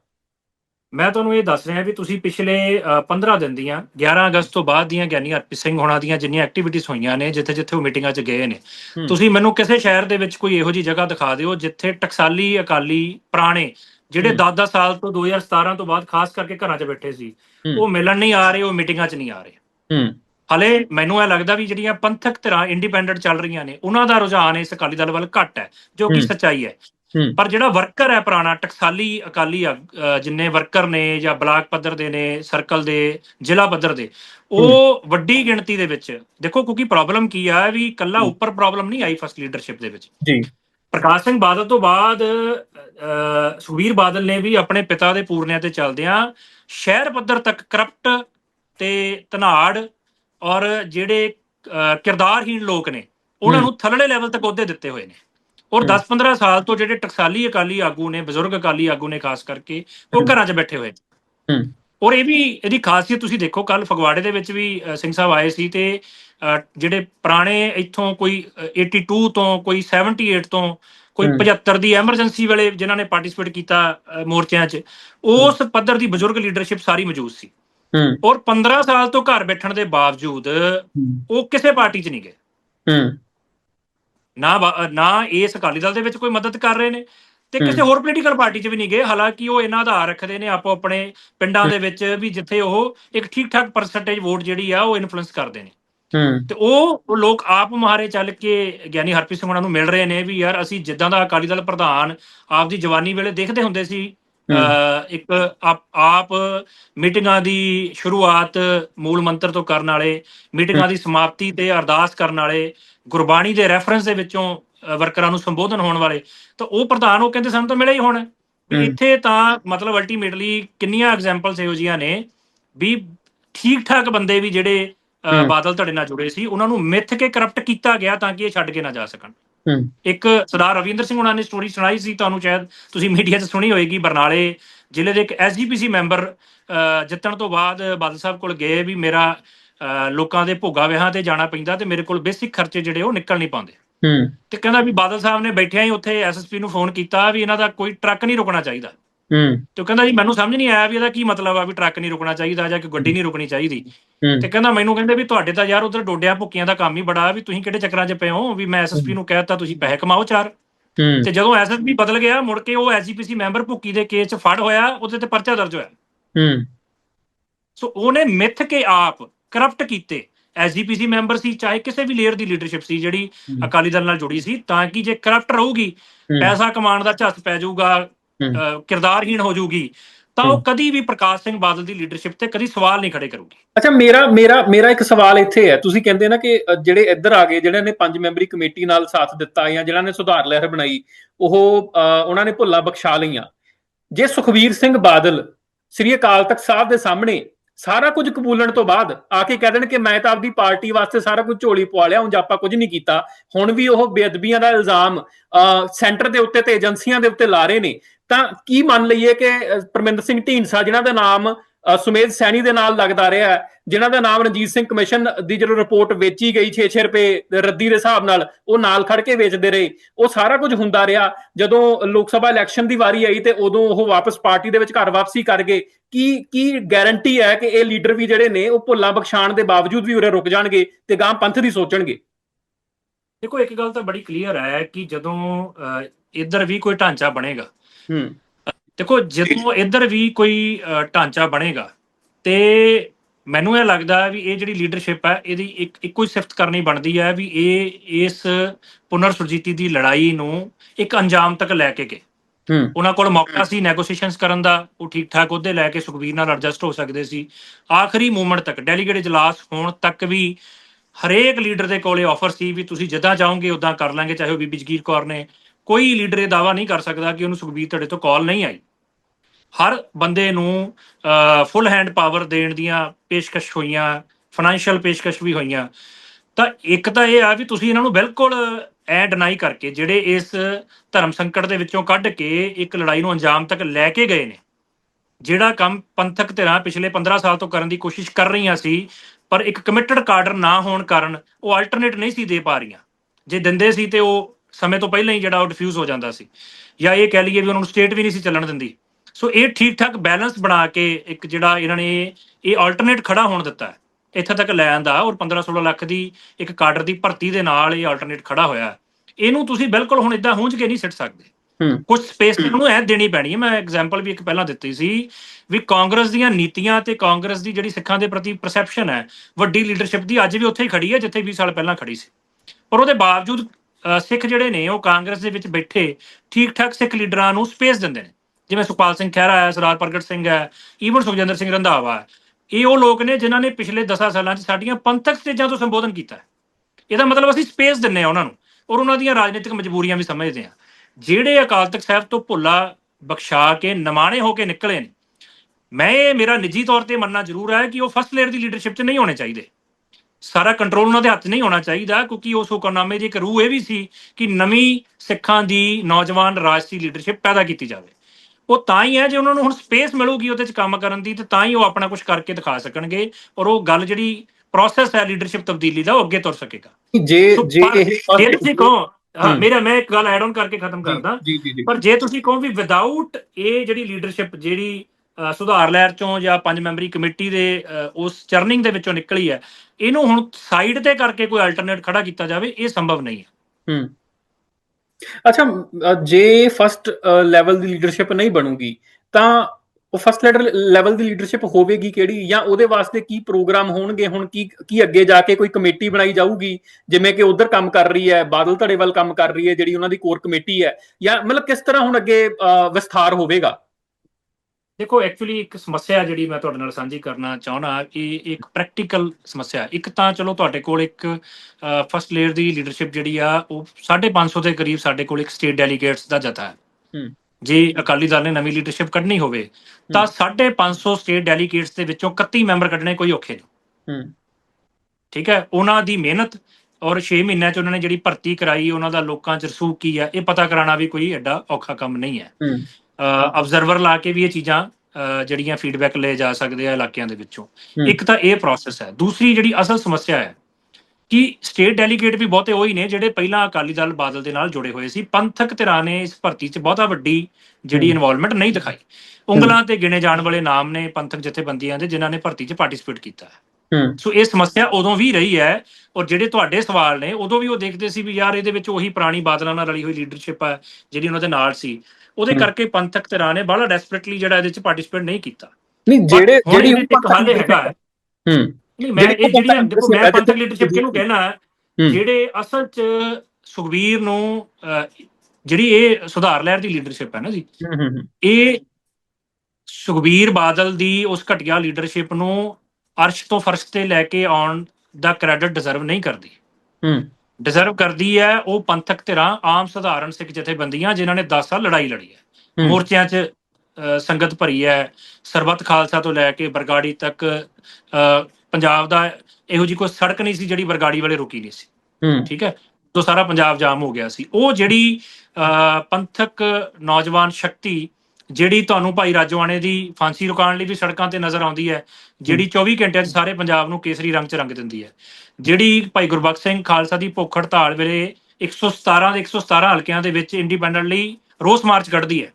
ਮੈਂ ਤੁਹਾਨੂੰ ਇਹ ਦੱਸ ਰਿਹਾ ਵੀ ਤੁਸੀਂ ਪਿਛਲੇ ਅ, 15 ਦਿਨ ਦੀਆਂ 11 ਅਗਸਤ ਤੋਂ ਬਾਅਦ ਦੀਆਂ ਗਿਆਨੀ ਹਰਪ੍ਰੀਤ ਸਿੰਘ ਹੋਣਾ ਦੀਆਂ ਜਿੰਨੀਆਂ ਐਕਟੀਵਿਟੀਜ਼ ਹੋਈਆਂ ਨੇ ਜਿੱਥੇ ਜਿੱਥੇ ਉਹ ਮੀਟਿੰਗਾਂ 'ਚ ਗਏ ਨੇ। ਤੁਸੀਂ ਮੈਨੂੰ ਕਿਸੇ ਸ਼ਹਿਰ ਦੇ ਵਿੱਚ ਕੋਈ ਇਹੋ ਜੀ ਜਗ੍ਹਾ ਦਿਖਾ ਦਿਓ ਜਿੱਥੇ ਟਕਸਾਲੀ ਅਕਾਲੀ ਪੁਰਾਣੇ ਜਿਹੜੇ ਹੂੰ। 10-10 ਸਾਲ ਤੋਂ 2017 ਤੋਂ ਬਾਅਦ ਖਾਸ ਕਰਕੇ ਘਰਾਂ 'ਚ ਬੈਠੇ ਸੀ। ਉਹ ਮਿਲਣ ਨਹੀਂ ਆ ਰਹੇ ਉਹ ਮੀਟਿੰਗਾਂ 'ਚ ਨਹੀਂ ਆ ਰਹੇ ਹੂੰ ਹਲੇ ਮੈਨੂੰ ਇਹ ਲੱਗਦਾ ਵੀ ਜਿਹੜੀਆਂ ਪੰਥਕ ਧਿਰਾਂ ਇੰਡੀਪੈਂਡੈਂਟ ਚੱਲ ਰਹੀਆਂ ਨੇ ਉਹਨਾਂ ਦਾ ਰੁਝਾਨ ਇਸ ਅਕਾਲੀ ਦਲ ਵੱਲ ਘੱਟ ਹੈ ਜੋ ਕਿ। ਸੱਚਾਈ ਹੈ। ਪਰ ਜਿਹੜਾ ਵਰਕਰ ਹੈ ਪੁਰਾਣਾ ਟਕਸਾਲੀ ਅਕਾਲੀ ਜਿੰਨੇ ਵਰਕਰ ਨੇ ਜਾਂ ਬਲਾਕ ਪੱਧਰ ਦੇ ਨੇ ਸਰਕਲ ਦੇ ਜ਼ਿਲ੍ਹਾ ਪੱਧਰ ਦੇ ਉਹ ਵੱਡੀ ਗਿਣਤੀ ਦੇ ਵਿੱਚ ਦੇਖੋ ਕਿਉਂਕਿ ਪ੍ਰੋਬਲਮ ਕੀ ਆ ਵੀ ਕੱਲਾ। ਉੱਪਰ ਪ੍ਰੋਬਲਮ ਨਹੀਂ ਆਈ ਫਸਟ ਲੀਡਰਸ਼ਿਪ ਦੇ ਵਿੱਚ। ਜੀ। ਪ੍ਰਕਾਸ਼ ਸਿੰਘ ਬਾਦਲ ਤੋਂ ਬਾਅਦ ਅ, ਸੁਖਬੀਰ ਬਾਦਲ ਨੇ ਵੀ ਆਪਣੇ ਪਿਤਾ ਦੇ ਪੂਰਨਿਆਂ ਤੇ ਚੱਲਦਿਆਂ ਸ਼ਹਿਰ ਪੱਧਰ ਤੱਕ ਕਰਪਟ ਤੇ ਧਨਾੜ ਔਰ ਜਿਹੜੇ ਕਿਰਦਾਰਹੀਣ ਲੋਕ ਨੇ ਉਹਨਾਂ। ਨੂੰ ਥੱਲੜੇ ਲੈਵਲ ਤੱਕ ਅਹੁਦੇ ਦਿੱਤੇ ਹੋਏ ਨੇ ਔਰ ਹੂੰ। 10-15 ਸਾਲ ਤੋਂ ਜਿਹੜੇ ਟਕਸਾਲੀ ਅਕਾਲੀ ਆਗੂ ਨੇ ਬਜ਼ੁਰਗ ਅਕਾਲੀ ਆਗੂ ਨੇ ਖਾਸ ਕਰਕੇ ਉਹ। ਘਰਾਂ 'ਚ ਬੈਠੇ ਹੋਏ ਨੇ ਹੂੰ ਔਰ ਇਹ ਵੀ ਇਹਦੀ ਖਾਸੀਅਤ ਤੁਸੀਂ ਦੇਖੋ ਕੱਲ ਫਗਵਾੜੇ ਦੇ ਵਿੱਚ ਵੀ ਸਿੰਘ ਸਾਹਿਬ ਆਏ ਸੀ ਤੇ ਜਿਹੜੇ ਪੁਰਾਣੇ ਇੱਥੋਂ ਕੋਈ ਅ, 82 ਤੋਂ ਕੋਈ 78 ਤੋਂ ਕੋਈ ਹੂੰ। 75 ਦੀ ਐਮਰਜੈਂਸੀ ਵੇਲੇ ਜਿਨ੍ਹਾਂ ਨੇ ਪਾਰਟਿਸਿਪੇਟ ਕੀਤਾ ਮੋਰਚਿਆਂ 'ਚ ਉਸ ਪੱਧਰ ਦੀ ਬਜ਼ੁਰਗ ਲੀਡਰਸ਼ਿਪ ਸਾਰੀ ਮੌਜੂਦ ਸੀ ਔਰ 15 ਸਾਲ ਤੋਂ ਘਰ ਬੈਠਣ ਦੇ ਬਾਵਜੂਦ ਉਹ ਕਿਸੇ ਪਾਰਟੀ 'ਚ ਨਹੀਂ ਗਏ। ਹੂੰ। ਨਾ ਨਾ ਇਸ ਅਕਾਲੀ ਦਲ ਦੇ ਵਿੱਚ ਕੋਈ ਮਦਦ ਕਰ ਰਹੇ ਨੇ ਤੇ। ਕਿਸੇ ਹੋਰ ਪੋਲੀਟੀਕਲ ਪਾਰਟੀ 'ਚ ਵੀ ਨਹੀਂ ਗਏ। ਹਾਲਾਂਕਿ ਉਹ ਇਹਨਾਂ ਦਾ ਰੱਖਦੇ ਨੇ ਆਪੋ ਆਪਣੇ ਪਿੰਡਾਂ ਦੇ ਵਿੱਚ ਵੀ ਜਿੱਥੇ ਉਹ ਇੱਕ ਠੀਕ ਠਾਕ ਪਰਸੈਂਟੇਜ ਵੋਟ ਜਿਹੜੀ ਆ ਉਹ ਇਨਫਲੂਐਂਸ ਕਰਦੇ ਨੇ। ਹੂੰ। ਤੇ ਉਹ ਲੋਕ ਆਪ ਮੁਹਾਰੇ ਚੱਲ ਕੇ ਗਿਆਨੀ ਹਰਪ੍ਰੀਤ ਸਿੰਘ ਉਹਨਾਂ ਨੂੰ ਮਿਲ ਰਹੇ ਨੇ ਵੀ ਯਾਰ ਅਸੀਂ ਜਿੱਦਾਂ ਦਾ ਅਕਾਲੀ ਦਲ ਪ੍ਰਧਾਨ ਆਪਦੀ ਜਵਾਨੀ ਵੇਲੇ ਦੇਖਦੇ ਹੁੰਦੇ ਸੀ ਇੱਕ ਆਪ ਆਪ ਮੀਟਿੰਗਾਂ ਦੀ ਸ਼ੁਰੂਆਤ ਮੂਲ ਮੰਤਰ ਤੋਂ ਕਰਨ ਵਾਲੇ ਮੀਟਿੰਗਾਂ ਦੀ ਸਮਾਪਤੀ ਤੇ ਅਰਦਾਸ ਕਰਨ ਵਾਲੇ ਗੁਰਬਾਣੀ ਦੇ ਰੈਫਰੈਂਸ ਦੇ ਵਿੱਚੋਂ ਵਰਕਰਾਂ ਨੂੰ ਸੰਬੋਧਨ ਹੋਣ ਵਾਲੇ ਤਾਂ ਉਹ ਪ੍ਰਧਾਨ ਉਹ ਕਹਿੰਦੇ ਸਾਨੂੰ ਤਾਂ ਮਿਲੇ ਹੀ ਹੁਣ। ਇੱਥੇ ਤਾਂ ਮਤਲਬ ਅਲਟੀਮੇਟਲੀ ਕਿੰਨੀਆਂ ਐਗਜ਼ਾਮਪਲਸ ਇਹੋ ਜੀਆਂ ਨੇ ਵੀ ਠੀਕ ਠਾਕ ਬੰਦੇ ਵੀ ਜਿਹੜੇ। ਬਾਦਲ ਤੁਹਾਡੇ ਨਾਲ ਜੁੜੇ ਸੀ ਉਹਨਾਂ ਨੂੰ ਮਿੱਥ ਕੇ ਕਰਪਟ ਕੀਤਾ ਗਿਆ ਤਾਂ ਕਿ ਇਹ ਛੱਡ ਕੇ ਨਾ ਜਾ ਸਕਣ ਇੱਕ ਸਰਦਾਰ ਰਵਿੰਦਰ ਸਿੰਘ ਉਹਨਾਂ ਨੇ ਸਟੋਰੀ ਸੁਣਾਈ ਸੀ ਤੁਹਾਨੂੰ ਸ਼ਾਇਦ ਤੁਸੀਂ ਮੀਡੀਆ 'ਚ ਸੁਣੀ ਹੋਏਗੀ ਬਰਨਾਲੇ ਜ਼ਿਲ੍ਹੇ ਦੇ ਇੱਕ ਐਸਜੀਪੀਸੀ ਮੈਂਬਰ ਜਿੱਤਣ ਤੋਂ ਬਾਅਦ ਬਾਦਲ ਸਾਹਿਬ ਕੋਲ ਗਏ ਵੀ ਮੇਰਾ ਲੋਕਾਂ ਦੇ ਭੋਗਾ ਵਿਆਹਾਂ ਤੇ ਜਾਣਾ ਪੈਂਦਾ ਤੇ ਮੇਰੇ ਕੋਲ ਬੇਸਿਕ ਖਰਚੇ ਜਿਹੜੇ ਉਹ ਨਿਕਲ ਨਹੀਂ ਪਾਉਂਦੇ। ਹੂੰ। ਤੇ ਕਹਿੰਦਾ ਵੀ ਬਾਦਲ ਸਾਹਿਬ ਨੇ ਬੈਠਿਆਂ ਹੀ ਉੱਥੇ ਐਸਐਸਪੀ ਨੂੰ ਫੋਨ ਕੀਤਾ ਵੀ ਇਹਨਾਂ ਦਾ ਕੋਈ ਟਰੱਕ ਨਹੀਂ ਰੁਕਣਾ ਚਾਹੀਦਾ। ਹੂੰ। ਤੇ ਉਹ ਕਹਿੰਦਾ ਜੀ ਮੈਨੂੰ ਸਮਝ ਨਹੀਂ ਆਇਆ ਵੀ ਇਹਦਾ ਕੀ ਮਤਲਬ ਆ ਵੀ ਟਰੱਕ ਨਹੀਂ ਰੁਕਣਾ ਚਾਹੀਦਾ ਜਾਂ ਕਿ ਗੱਡੀ ਨਹੀਂ ਰੁਕਣੀ ਚਾਹੀਦੀ। ਤੇ ਕਹਿੰਦਾ ਮੈਨੂੰ ਕਹਿੰਦੇ ਵੀ ਤੁਹਾਡੇ ਤਾਂ ਯਾਰ ਉਧਰ ਡੋਡਿਆਂ ਭੁੱਕੀਆਂ ਦਾ ਕੰਮ ਹੀ ਬੜਾ ਵੀ ਤੁਸੀਂ ਕਿਹੜੇ ਚੱਕਰਾਂ 'ਚ ਪਏ ਹੋ ਵੀ ਮੈਂ ਐਸਐਸਪੀ ਨੂੰ ਕਹਿਤਾ ਤੁਸੀਂ ਪੈਸੇ ਕਮਾਓ ਚਾਰ। ਤੇ ਜਦੋਂ ਐਸਐਸਪੀ ਬਦਲ ਗਿਆ ਮੁੜ ਕੇ ਉਹ ਐਸਜੀਪੀਸੀ ਮੈਂਬਰ ਭੁੱਕੀ ਦੇ ਕੇਸ 'ਚ ਫੜ ਹੋਇਆ ਉਹਦੇ ਤੇ ਪਰਚਾ ਦਰਜ ਹੋਇਆ। ਹੂੰ। ਸੋ ਉਹਨੇ ਮਿੱਥ ਕੇ ਆਪ ਕਰਪਟ ਕੀਤੇ। ਐਸਜੀਪੀਸੀ ਮੈਂਬਰ ਸੀ ਚਾਹੇ ਕਿਸੇ ਵੀ ਲੇਅਰ ਦੀ ਲੀਡਰਸ਼ਿਪ ਸੀ ਜਿਹੜੀ। ਅਕਾਲੀ ਦਲ ਨਾਲ ਜੁੜੀ ਸੀ ਤਾਂ ਕਿ ਜੇ ਕਰਪਟ ਰਹੂਗੀ। ਪੈਸਾ ਕਮਾਉਣ ਦਾ ਝੱਸ ਪੈ ਜਾਊਗਾ ਕਿਰਦਾਰਹੀਣ ਹੋ ਜਾਊਗੀ ਤਾਂ ਉਹ। ਕਦੀ ਵੀ ਪ੍ਰਕਾਸ਼ ਸਿੰਘ ਬਾਦਲ ਦੀ ਲੀਡਰਸ਼ਿਪ ਤੇ ਕਦੀ ਸਵਾਲ ਨਹੀਂ ਖੜੇ ਕਰੂਗੀ। ਅੱਛਾ ਮੇਰਾ ਮੇਰਾ ਮੇਰਾ ਇੱਕ ਸਵਾਲ ਇੱਥੇ ਹੈ। ਤੁਸੀਂ ਕਹਿੰਦੇ ਨਾ ਕਿ ਜਿਹੜੇ ਇੱਧਰ ਆ ਗਏ ਜਿਹੜਿਆਂ ਨੇ ਪੰਜ ਮੈਂਬਰੀ ਕਮੇਟੀ ਨਾਲ ਸਾਥ ਦਿੱਤਾ ਜਾਂ ਜਿਹਨਾਂ ਨੇ ਸੁਧਾਰ ਲਹਿਰ ਬਣਾਈ ਉਹ ਉਹਨਾਂ ਨੇ ਭੁੱਲਾ ਬਖਸ਼ਾ ਲਈਆਂ। ਜੇ ਸੁਖਵੀਰ ਸਿੰਘ ਬਾਦਲ ਸ੍ਰੀ ਅਕਾਲ ਤਖਤ ਸਾਹਿਬ ਦੇ ਸਾਹਮਣੇ ਸਾਰਾ ਕੁਝ ਕਬੂਲਣ ਤੋਂ ਬਾਅਦ ਆ ਕੇ ਕਹਿ ਦੇਣ ਕਿ ਮੈਂ ਤਾਂ ਆਪਦੀ ਪਾਰਟੀ ਵਾਸਤੇ ਸਾਰਾ ਕੁਝ ਝੋਲੀ ਪਵਾ ਲਿਆ ਹੁਣ ਆਪਾਂ ਕੁਝ ਨਹੀਂ ਕੀਤਾ ਹੁਣ ਵੀ ਉਹ ਬੇਅਦਬੀਆਂ ਦਾ ਇਲਜ਼ਾਮ ਸੈਂਟਰ ਦੇ ਉੱਤੇ ਤੇ ਏਜੰਸੀਆਂ ਦੇ ਉੱਤੇ ਲਾ ਰਹੇ ਨੇ ਤਾਂ ਕੀ ਮੰਨ ਲਈਏ ਕਿ ਪਰਮਿੰਦਰ ਸਿੰਘ ਢੀਂਡਸਾ ਜਿਨ੍ਹਾਂ ਦਾ ਨਾਮ ਸੁਮੇਧ ਸੈਣੀ ਦੇ ਨਾਲ ਲੱਗਦਾ ਰਿਹਾ ਹੈ, ਜਿਨ੍ਹਾਂ ਦਾ ਨਾਮ ਰਣਜੀਤ ਸਿੰਘ ਕਮਿਸ਼ਨ ਦੀ ਜਦੋਂ ਰਿਪੋਰਟ ਵੇਚੀ ਗਈ 6-6 ਰੁਪਏ ਰੱਦੀ ਦੇ ਹਿਸਾਬ ਨਾਲ ਉਹ ਨਾਲ ਖੜ ਕੇ ਵੇਚਦੇ ਰਹੇ। ਉਹ ਸਾਰਾ ਕੁਝ ਹੁੰਦਾ ਰਿਹਾ। ਜਦੋਂ ਲੋਕ ਸਭਾ ਇਲੈਕਸ਼ਨ ਦੀ ਵਾਰੀ ਆਈ ਤੇ ਉਦੋਂ ਉਹ ਵਾਪਸ ਪਾਰਟੀ ਦੇ ਵਿੱਚ ਘਰ ਵਾਪਸੀ ਕਰ ਗਏ। ਕੀ ਕੀ ਗਾਰੰਟੀ ਹੈ ਕਿ ਇਹ ਲੀਡਰ ਵੀ ਜਿਹੜੇ ਨੇ ਉਹ ਭੁੱਲਾਂ ਬਖਸ਼ਾਣ ਦੇ ਬਾਵਜੂਦ ਵੀ ਉਰੇ ਰੁਕ ਜਾਣਗੇ ਤੇ ਗਾਂ ਪੰਥ ਦੀ ਸੋਚਣਗੇ? ਦੇਖੋ ਇੱਕ ਗੱਲ ਤਾਂ ਬੜੀ ਕਲੀਅਰ ਹੈ ਕਿ ਜਦੋਂ ਅਹ, ਇੱਧਰ ਵੀ ਕੋਈ ਢਾਂਚਾ ਬਣੇਗਾ ਹੂੰ। ਦੇਖੋ ਜਦੋਂ ਇੱਧਰ ਵੀ ਕੋਈ ਢਾਂਚਾ ਬਣੇਗਾ ਤੇ ਮੈਨੂੰ ਇਹ ਲੱਗਦਾ ਹੈ ਵੀ ਇਹ ਜਿਹੜੀ ਲੀਡਰਸ਼ਿਪ ਹੈ ਇਹਦੀ ਇੱਕ ਇੱਕੋ ਹੀ ਸਿਫਤ ਕਰਨੀ ਬਣਦੀ ਹੈ ਵੀ ਇਹ ਇਸ ਪੁਨਰ ਸੁਰਜੀਤੀ ਦੀ ਲੜਾਈ ਨੂੰ ਇੱਕ ਅੰਜਾਮ ਤੱਕ ਲੈ ਕੇ ਗਏ। ਹੂੰ। ਉਹਨਾਂ ਕੋਲ ਮੌਕਾ ਸੀ ਨੈਗੋਸੀਏਸ਼ਨਸ ਕਰਨ ਦਾ ਉਹ ਠੀਕ ਠਾਕ ਉਹਦੇ ਲੈ ਕੇ ਸੁਖਬੀਰ ਨਾਲ ਐਡਜਸਟ ਹੋ ਸਕਦੇ ਸੀ। ਆਖਰੀ ਮੂਮੈਂਟ ਤੱਕ ਡੈਲੀਗੇਟ ਇਜਲਾਸ ਹੋਣ ਤੱਕ ਵੀ ਹਰੇਕ ਲੀਡਰ ਦੇ ਕੋਲੇ ਆਫਰ ਸੀ ਵੀ ਤੁਸੀਂ ਜਿੱਦਾਂ ਚਾਹੋਗੇ ਉਦਾਂ ਕਰ ਲਾਂਗੇ ਚਾਹੇ ਉਹ ਬੀਬੀ ਜਗੀਰ ਕੌਰ ਨੇ। ਕੋਈ ਲੀਡਰ ਇਹ ਦਾਵਾ ਨਹੀਂ ਕਰ ਸਕਦਾ ਕਿ ਉਹਨੂੰ ਸੁਖਬੀਰ ਤੁਹਾਡੇ ਤੋਂ ਕਾਲ ਨਹੀਂ ਆਈ। ਹਰ ਬੰਦੇ ਨੂੰ ਫੁੱਲ ਹੈਂਡ ਪਾਵਰ ਦੇਣ ਦੀਆਂ ਪੇਸ਼ਕਸ਼ ਹੋਈਆਂ ਫਾਈਨੈਂਸ਼ੀਅਲ ਪੇਸ਼ਕਸ਼ ਵੀ ਹੋਈਆਂ। ਤਾਂ ਇੱਕ ਤਾਂ ਇਹ ਆ ਵੀ ਤੁਸੀਂ ਇਹਨਾਂ ਨੂੰ ਬਿਲਕੁਲ ਐ ਡਿਨਾਈ ਕਰਕੇ, ਜਿਹੜੇ ਇਸ ਧਰਮ ਸੰਕਟ ਦੇ ਵਿੱਚੋਂ ਕੱਢ ਕੇ ਇੱਕ ਲੜਾਈ ਨੂੰ ਅੰਜਾਮ ਤੱਕ ਲੈ ਕੇ ਗਏ ਨੇ, ਜਿਹੜਾ ਕੰਮ ਪੰਥਕ ਧਿਰਾਂ ਪਿਛਲੇ 15 ਸਾਲ ਤੋਂ ਕਰਨ ਦੀ ਕੋਸ਼ਿਸ਼ ਕਰ ਰਹੀਆਂ ਸੀ, ਪਰ ਇੱਕ ਕਮਿਟਡ ਕਾਡਰ ਨਾ ਹੋਣ ਕਾਰਨ ਉਹ ਆਲਟਰਨੇਟ ਨਹੀਂ ਸੀ ਦੇ ਪਾ ਰਹੀਆਂ। ਜੇ ਦਿੰਦੇ ਸੀ ਤੇ ਉਹ ਸਮੇਂ ਤੋਂ ਪਹਿਲਾਂ ਹੀ ਜਿਹੜਾ ਉਹ ਡਿਫਿਊਜ਼ ਹੋ ਜਾਂਦਾ ਸੀ। ਜਾਂ ਇਹ ਕਹਿ ਲਈਏ ਵੀ ਉਹਨਾਂ ਨੂੰ ਸਟੇਟ ਵੀ ਨਹੀਂ ਸੀ ਚੱਲਣ ਦਿੰਦੀ। ਸੋ ਇਹ ਠੀਕ ਠਾਕ ਬੈਲੈਂਸ ਬਣਾ ਕੇ ਇੱਕ ਜਿਹੜਾ ਇਹਨਾਂ ਨੇ ਇਹ ਆਲਟਰਨੇਟ ਖੜਾ ਹੋਣ ਦਿੱਤਾ ਇੱਥੇ ਤੱਕ ਲੈ ਆਂਦਾ ਔਰ 15 16 ਲੱਖ ਦੀ ਇੱਕ ਕਾਡਰ ਦੀ ਭਰਤੀ ਦੇ ਨਾਲ ਇਹ ਆਲਟਰਨੇਟ ਖੜਾ ਹੋਇਆ। ਇਹਨੂੰ ਤੁਸੀਂ ਬਿਲਕੁਲ ਹੁਣ ਇਦਾਂ ਹੁੰਝ ਕੇ ਨਹੀਂ ਸਿੱਟ ਸਕਦੇ। ਕੁਝ ਸਪੇਸ ਇਹਨੂੰ ਐ ਦੇਣੀ ਪੈਣੀ ਹੈ। ਮੈਂ ਐਗਜ਼ਾਮਪਲ ਵੀ ਇੱਕ ਪਹਿਲਾਂ ਦਿੱਤੀ ਸੀ ਵੀ ਕਾਂਗਰਸ ਦੀਆਂ ਨੀਤੀਆਂ ਤੇ ਕਾਂਗਰਸ ਦੀ ਜਿਹੜੀ ਸਿੱਖਾਂ ਦੇ ਪ੍ਰਤੀ ਪਰਸੈਪਸ਼ਨ ਹੈ ਵੱਡੀ ਲੀਡਰਸ਼ਿਪ ਦੀ ਅੱਜ ਵੀ ਉੱਥੇ ਹੀ ਖੜੀ ਹੈ ਜਿੱਥੇ 20 ਸਾਲ ਪਹਿਲਾਂ ਖੜੀ ਸੀ। ਪਰ ਉਹਦੇ ਬਾਵਜੂਦ ਸਿੱਖ ਜਿਹੜੇ ਨੇ, ਉਹ ਕਾਂਗਰਸ ਦੇ ਵਿੱਚ ਬੈਠੇ ਠੀਕ ਠਾਕ ਸਿੱਖ ਲੀਡਰਾਂ ਨੂੰ ਸਪੇਸ ਦਿੰਦੇ ਨੇ। ਜਿਵੇਂ ਸੁਖਪਾਲ ਸਿੰਘ ਖਹਿਰਾ ਹੈ, ਸਰਦਾਰ ਪ੍ਰਗਟ ਸਿੰਘ ਹੈ ਈਵਨ ਸੁਖਜਿੰਦਰ ਸਿੰਘ ਰੰਧਾਵਾ ਹੈ। ਇਹ ਉਹ ਲੋਕ ਨੇ ਜਿਨ੍ਹਾਂ ਨੇ ਪਿਛਲੇ 10 ਸਾਲਾਂ 'ਚ ਸਾਡੀਆਂ ਪੰਥਕ ਸਟੇਜਾਂ ਤੋਂ ਸੰਬੋਧਨ ਕੀਤਾ ਇਹਦਾ ਮਤਲਬ ਅਸੀਂ ਸਪੇਸ ਦਿੰਨੇ ਆ ਉਹਨਾਂ ਨੂੰ ਔਰ ਉਹਨਾਂ ਦੀਆਂ ਰਾਜਨੀਤਿਕ ਮਜਬੂਰੀਆਂ ਵੀ ਸਮਝਦੇ ਆ ਜਿਹੜੇ ਅਕਾਲ ਤਖਤ ਸਾਹਿਬ ਤੋਂ ਭੁੱਲਾ ਬਖਸ਼ਾ ਕੇ ਨਮਾਣੇ ਹੋ ਕੇ ਨਿਕਲੇ ਨੇ, ਮੈਂ ਇਹ ਮੇਰਾ ਨਿੱਜੀ ਤੌਰ ਤੇ ਮੰਨਣਾ ਜ਼ਰੂਰ ਹੈ ਕਿ ਉਹ ਫਸਟ ਲੇਅਰ ਦੀ ਲੀਡਰਸ਼ਿਪ 'ਚ ਨਹੀਂ ਹੋਣੇ ਚਾਹੀਦੇ। ਸਾਰਾ ਕੰਟਰੋਲ ਉਹਨਾਂ ਦੇ ਹੱਥ ਨਹੀਂ ਹੋਣਾ ਚਾਹੀਦਾ ਕਿਉਂਕਿ ਉਸ ਹੁਕਮਨਾਮੇ ਦੀ ਇੱਕ ਰੂਹ ਇਹ ਵੀ ਸੀ ਕਿ ਨਵੀਂ ਸਿੱਖਾਂ ਦੀ ਨੌਜਵਾਨ ਰਾਜਸੀ ਲੀਡਰਸ਼ਿਪ ਪੈਦਾ ਕੀਤੀ ਜਾਵੇ। ਉਹ ਤਾਂ ਹੀ ਹੈ ਜੇ ਉਹਨਾਂ ਨੂੰ ਹੁਣ ਸਪੇਸ ਮਿਲੂਗੀ ਉਹਦੇ 'ਚ ਕੰਮ ਕਰਨ ਦੀ ਤੇ ਤਾਂ ਹੀ ਉਹ ਆਪਣਾ ਕੁਝ ਕਰਕੇ ਦਿਖਾ ਸਕਣਗੇ ਔਰ ਉਹ ਗੱਲ ਜਿਹੜੀ ਪ੍ਰੋਸੈਸ ਹੈ ਲੀਡਰਸ਼ਿਪ ਤਬਦੀਲੀ ਦਾ ਉਹ ਅੱਗੇ ਤੁਰ ਸਕੇਗਾ। ਜੇ ਜੇ ਇਹ ਜੇ ਤੁਸੀਂ ਕਹੋ ਹਾਂ। ਮੇਰਾ ਮੈਂ ਇੱਕ ਗੱਲ ਐਡ ਆਨ ਕਰਕੇ ਖਤਮ ਕਰਦਾ। ਪਰ ਜੇ ਤੁਸੀਂ ਕਹੋ ਵੀ ਵਿਦਆਊਟ ਇਹ ਜਿਹੜੀ ਲੀਡਰਸ਼ਿਪ ਜਿਹੜੀ ਸੁਧਾਰ ਲਹਿਰ ਚੋਂ ਜਾਂ ਪੰਜ ਮੈਂਬਰੀ ਕਮੇਟੀ ਦੇ ਉਸ ਚਰਨਿੰਗ ਦੇ ਵਿੱਚੋਂ ਨਿਕਲੀ ਹੈ ਇਹਨੂੰ ਹੁਣ ਸਾਈਡ ਤੇ ਕਰਕੇ ਕੋਈ ਅਲਟਰਨੇਟ ਖੜਾ ਕੀਤਾ ਜਾਵੇ ਇਹ ਸੰਭਵ ਨਹੀਂ ਹੈ। ਹੂੰ। ਅੱਛਾ ਜੇ ਫਸਟ ਲੈਵਲ ਦੀ ਲੀਡਰਸ਼ਿਪ ਨਹੀਂ ਬਣੂਗੀ ਤਾਂ ਉਹ ਫਸਟ ਲੈਵਲ ਦੀ ਲੀਡਰਸ਼ਿਪ ਹੋਵੇਗੀ ਕਿਹੜੀ? ਜਾਂ ਉਹਦੇ ਵਾਸਤੇ ਕੀ ਪ੍ਰੋਗਰਾਮ ਹੋਣਗੇ? ਹੁਣ ਕੀ ਕੀ ਅੱਗੇ ਜਾ ਕੇ ਕੋਈ ਕਮੇਟੀ ਬਣਾਈ ਜਾਊਗੀ? ਜਿਵੇਂ ਕਿ ਉਧਰ ਕੰਮ ਕਰ ਰਹੀ ਹੈ ਬਾਦਲ ਧੜੇ ਵੱਲ ਕੰਮ ਕਰ ਰਹੀ ਹੈ ਜਿਹੜੀ ਉਹਨਾਂ ਦੀ ਕੋਰ ਕਮੇਟੀ ਹੈ। ਜਾਂ ਮਤਲਬ ਕਿਸ ਤਰ੍ਹਾਂ ਹੁਣ ਅੱਗੇ ਅ, ਵਿਸਥਾਰ ਹੋਵੇਗਾ? ਦੇਖੋ ਐਕਚੁਅਲੀ ਇੱਕ ਸਮੱਸਿਆ ਜਿਹੜੀ ਮੈਂ ਤੁਹਾਡੇ ਨਾਲ ਸਾਂਝੀ ਕਰਨਾ ਚਾਹਣਾ ਕਿ ਇੱਕ ਪ੍ਰੈਕਟੀਕਲ ਸਮੱਸਿਆ। ਇੱਕ ਤਾਂ ਚਲੋ ਤੁਹਾਡੇ ਕੋਲ ਇੱਕ ਫਸਟ ਲੇਅਰ ਦੀ ਲੀਡਰਸ਼ਿਪ ਜਿਹੜੀ ਆ ਉਹ 550 ਦੇ ਕਰੀਬ ਸਾਡੇ ਕੋਲ ਇੱਕ ਸਟੇਟ ਡੈਲੀਗੇਟਸ ਦਾ ਜਥਾ ਹੈ। ਜੇ ਅਕਾਲੀ ਦਲ ਨੇ ਨਵੀਂ ਲੀਡਰਸ਼ਿਪ ਕੱਢਣੀ ਹੋਵੇ ਤਾਂ 550 ਸਟੇਟ ਡੈਲੀਗੇਟਸ ਦੇ ਵਿੱਚੋਂ 31 ਮੈਂਬਰ ਕੱਢਣੇ ਕੋਈ ਔਖੇ ਨਹੀਂ। ਹੂੰ। ਠੀਕ ਹੈ? ਉਹਨਾਂ ਦੀ ਮਿਹਨਤ ਔਰ 6 ਮਹੀਨਿਆਂ ਚ ਉਹਨਾਂ ਨੇ ਜਿਹੜੀ ਭਰਤੀ ਕਰਾਈ ਉਹਨਾਂ ਦਾ ਲੋਕਾਂ ਚ ਰਸੂਖ ਕੀ ਹੈ ਇਹ ਪਤਾ ਕਰਾਉਣਾ ਵੀ ਕੋਈ ਐਡਾ ਔਖਾ ਕੰਮ ਨਹੀਂ ਹੂੰ। ਆਬਜ਼ਰਵਰ ਲਾ ਕੇ ਵੀ ਇਹ ਚੀਜ਼ਾਂ ਜਿਹੜੀਆਂ ਫੀਡਬੈਕ ਲਏ ਜਾ ਸਕਦੇ ਆ ਇਲਾਕਿਆਂ ਦੇ ਵਿੱਚੋਂ। ਇੱਕ ਤਾਂ ਇਹ ਪ੍ਰੋਸੈਸ ਹੈ। ਦੂਸਰੀ ਜਿਹੜੀ ਅਸਲ ਸਮੱਸਿਆ ਹੈ ਕਿ ਸਟੇਟ ਡੈਲੀਗੇਟ ਵੀ ਬਹੁਤੇ ਉਹੀ ਨੇ ਜਿਹੜੇ ਪਹਿਲਾਂ ਅਕਾਲੀ ਦਲ ਬਾਦਲ ਦੇ ਨਾਲ ਜੁੜੇ ਹੋਏ ਸੀ। ਪੰਥਕ ਧਿਰਾਂ ਨੇ ਇਸ ਭਰਤੀ 'ਚ ਬਹੁਤਾ ਵੱਡੀ ਜਿਹੜੀ। ਇਨਵੋਲਵਮੈਂਟ ਨਹੀਂ ਦਿਖਾਈ। ਉਂਗਲਾਂ ਤੇ ਗਿਣੇ ਜਾਣ ਵਾਲੇ ਨਾਮ ਨੇ ਪੰਥਕ ਜਥੇਬੰਦੀਆਂ ਦੇ ਜਿਨ੍ਹਾਂ ਨੇ ਭਰਤੀ 'ਚ ਪਾਰਟਿਸਿਪੇਟ ਕੀਤਾ ਹੂੰ। ਸੋ ਇਹ ਸਮੱਸਿਆ ਉਦੋਂ ਵੀ ਰਹੀ ਹੈ ਔਰ ਜਿਹੜੇ ਤੁਹਾਡੇ ਸਵਾਲ ਨੇ ਉਦੋਂ ਵੀ ਉਹ ਦੇਖਦੇ ਸੀ ਵੀ ਯਾਰ ਇਹਦੇ ਵਿੱਚ ਉਹੀ ਪੁਰਾਣੀ ਬਾਦਲਾਂ ਨਾਲ ਰਲੀ ਹੋਈ ਲੀਡਰਸ਼ਿਪ ਹੈ ਜਿਹੜੀ ਉਹਨਾਂ ਦੇ ਨਾਲ ਸੀ। ਉਹਦੇ। ਕਰਕੇ ਪੰਥਕ ਧਿਰਾਂ ਨੇ ਬੜਾ ਡੈਸਪਰੇਟਲੀ ਜਿਹੜਾ ਇਹਦੇ ਵਿੱਚ ਪਾਰਟਿਸਿਪੇਟ ਨਹੀਂ ਕੀਤਾ ਨਹੀਂ ਜਿਹੜੇ ਜਿਹੜੀ 'ਚ ਹੱਲ ਹੈਗਾ ਹੈ। ਨਹੀਂ ਮੈਂ ਇਹ ਜਿਹੜੀ ਪੰਥਕ ਦੇਖੋ ਮੈਂ ਪੰਥਕ ਲੀਡਰਸ਼ਿਪ ਕਿਹਨੂੰ ਕਹਿਣਾ। ਜਿਹੜੇ ਅਸਲ 'ਚ ਸੁਖਬੀਰ ਨੂੰ ਜਿਹੜੀ ਇਹ ਸੁਧਾਰ ਲਹਿਰ ਦੀ ਲੀਡਰਸ਼ਿਪ ਹੈ ਨਾ ਜੀ ਇਹ ਸੁਖਬੀਰ ਬਾਦਲ ਦੀ ਉਸ ਘਟੀਆ ਲੀਡਰਸ਼ਿਪ ਨੂੰ ਅਰਸ਼ ਤੋਂ ਫਰਸ਼ ਤੇ ਲੈ ਕੇ ਆਉਣ ਦਾ ਕ੍ਰੈਡਿਟ ਡਿਜ਼ਰਵ ਨਹੀਂ ਕਰਦੀ ਹੂੰ ਡਿਜ਼ਰਵ ਕਰਦੀ ਹੈ ਉਹ ਪੰਥਕ ਧਿਰਾਂ ਆਮ ਸਧਾਰਨ ਸਿੱਖ ਜਥੇਬੰਦੀਆਂ ਜਿਨ੍ਹਾਂ ਨੇ 10 ਸਾਲ ਲੜਾਈ ਲੜੀ ਹੈ। ਮੋਰਚਿਆਂ 'ਚ ਸੰਗਤ ਭਰੀ ਹੈ। ਸਰਬੱਤ ਖਾਲਸਾ ਤੋਂ ਲੈ ਕੇ ਬਰਗਾੜੀ ਤੱਕ ਪੰਜਾਬ ਦਾ ਇਹੋ ਜੀ ਕੋਈ ਸੜਕ ਨਹੀਂ ਸੀ ਜਿਹੜੀ ਬਰਗਾੜੀ ਵਾਲੇ ਰੁਕੀ ਨਹੀਂ ਸੀ। ਠੀਕ ਹੈ? ਤੋਂ ਸਾਰਾ ਪੰਜਾਬ ਜਾਮ ਹੋ ਗਿਆ ਸੀ। ਉਹ ਜਿਹੜੀ ਪੰਥਕ ਨੌਜਵਾਨ ਸ਼ਕਤੀ ਜਿਹੜੀ ਤੁਹਾਨੂੰ ਭਾਈ ਰਾਜਵਾਨੇ ਦੀ ਫਾਂਸੀ ਰੁਕਾਉਣ ਲਈ ਵੀ ਸੜਕਾਂ ਤੇ ਨਜ਼ਰ ਆਉਂਦੀ ਹੈ ਜਿਹੜੀ 24 ਘੰਟਿਆਂ 'ਚ ਸਾਰੇ ਪੰਜਾਬ ਨੂੰ ਕੇਸਰੀ ਰੰਗ 'ਚ ਰੰਗ ਦਿੰਦੀ ਹੈ। ਜਿਹੜੀ ਭਾਈ ਗੁਰਬਖਸ਼ ਸਿੰਘ ਖਾਲਸਾ ਦੀ ਭੁੱਖ ਹੜਤਾਲ ਵੇਲੇ 117 ਦੇ 117 ਹਲਕਿਆਂ ਦੇ ਵਿੱਚ ਇੰਡੀਪੈਂਡੈਂਟਲੀ ਰੋਸ ਮਾਰਚ ਕੱਢਦੀ ਹੈ।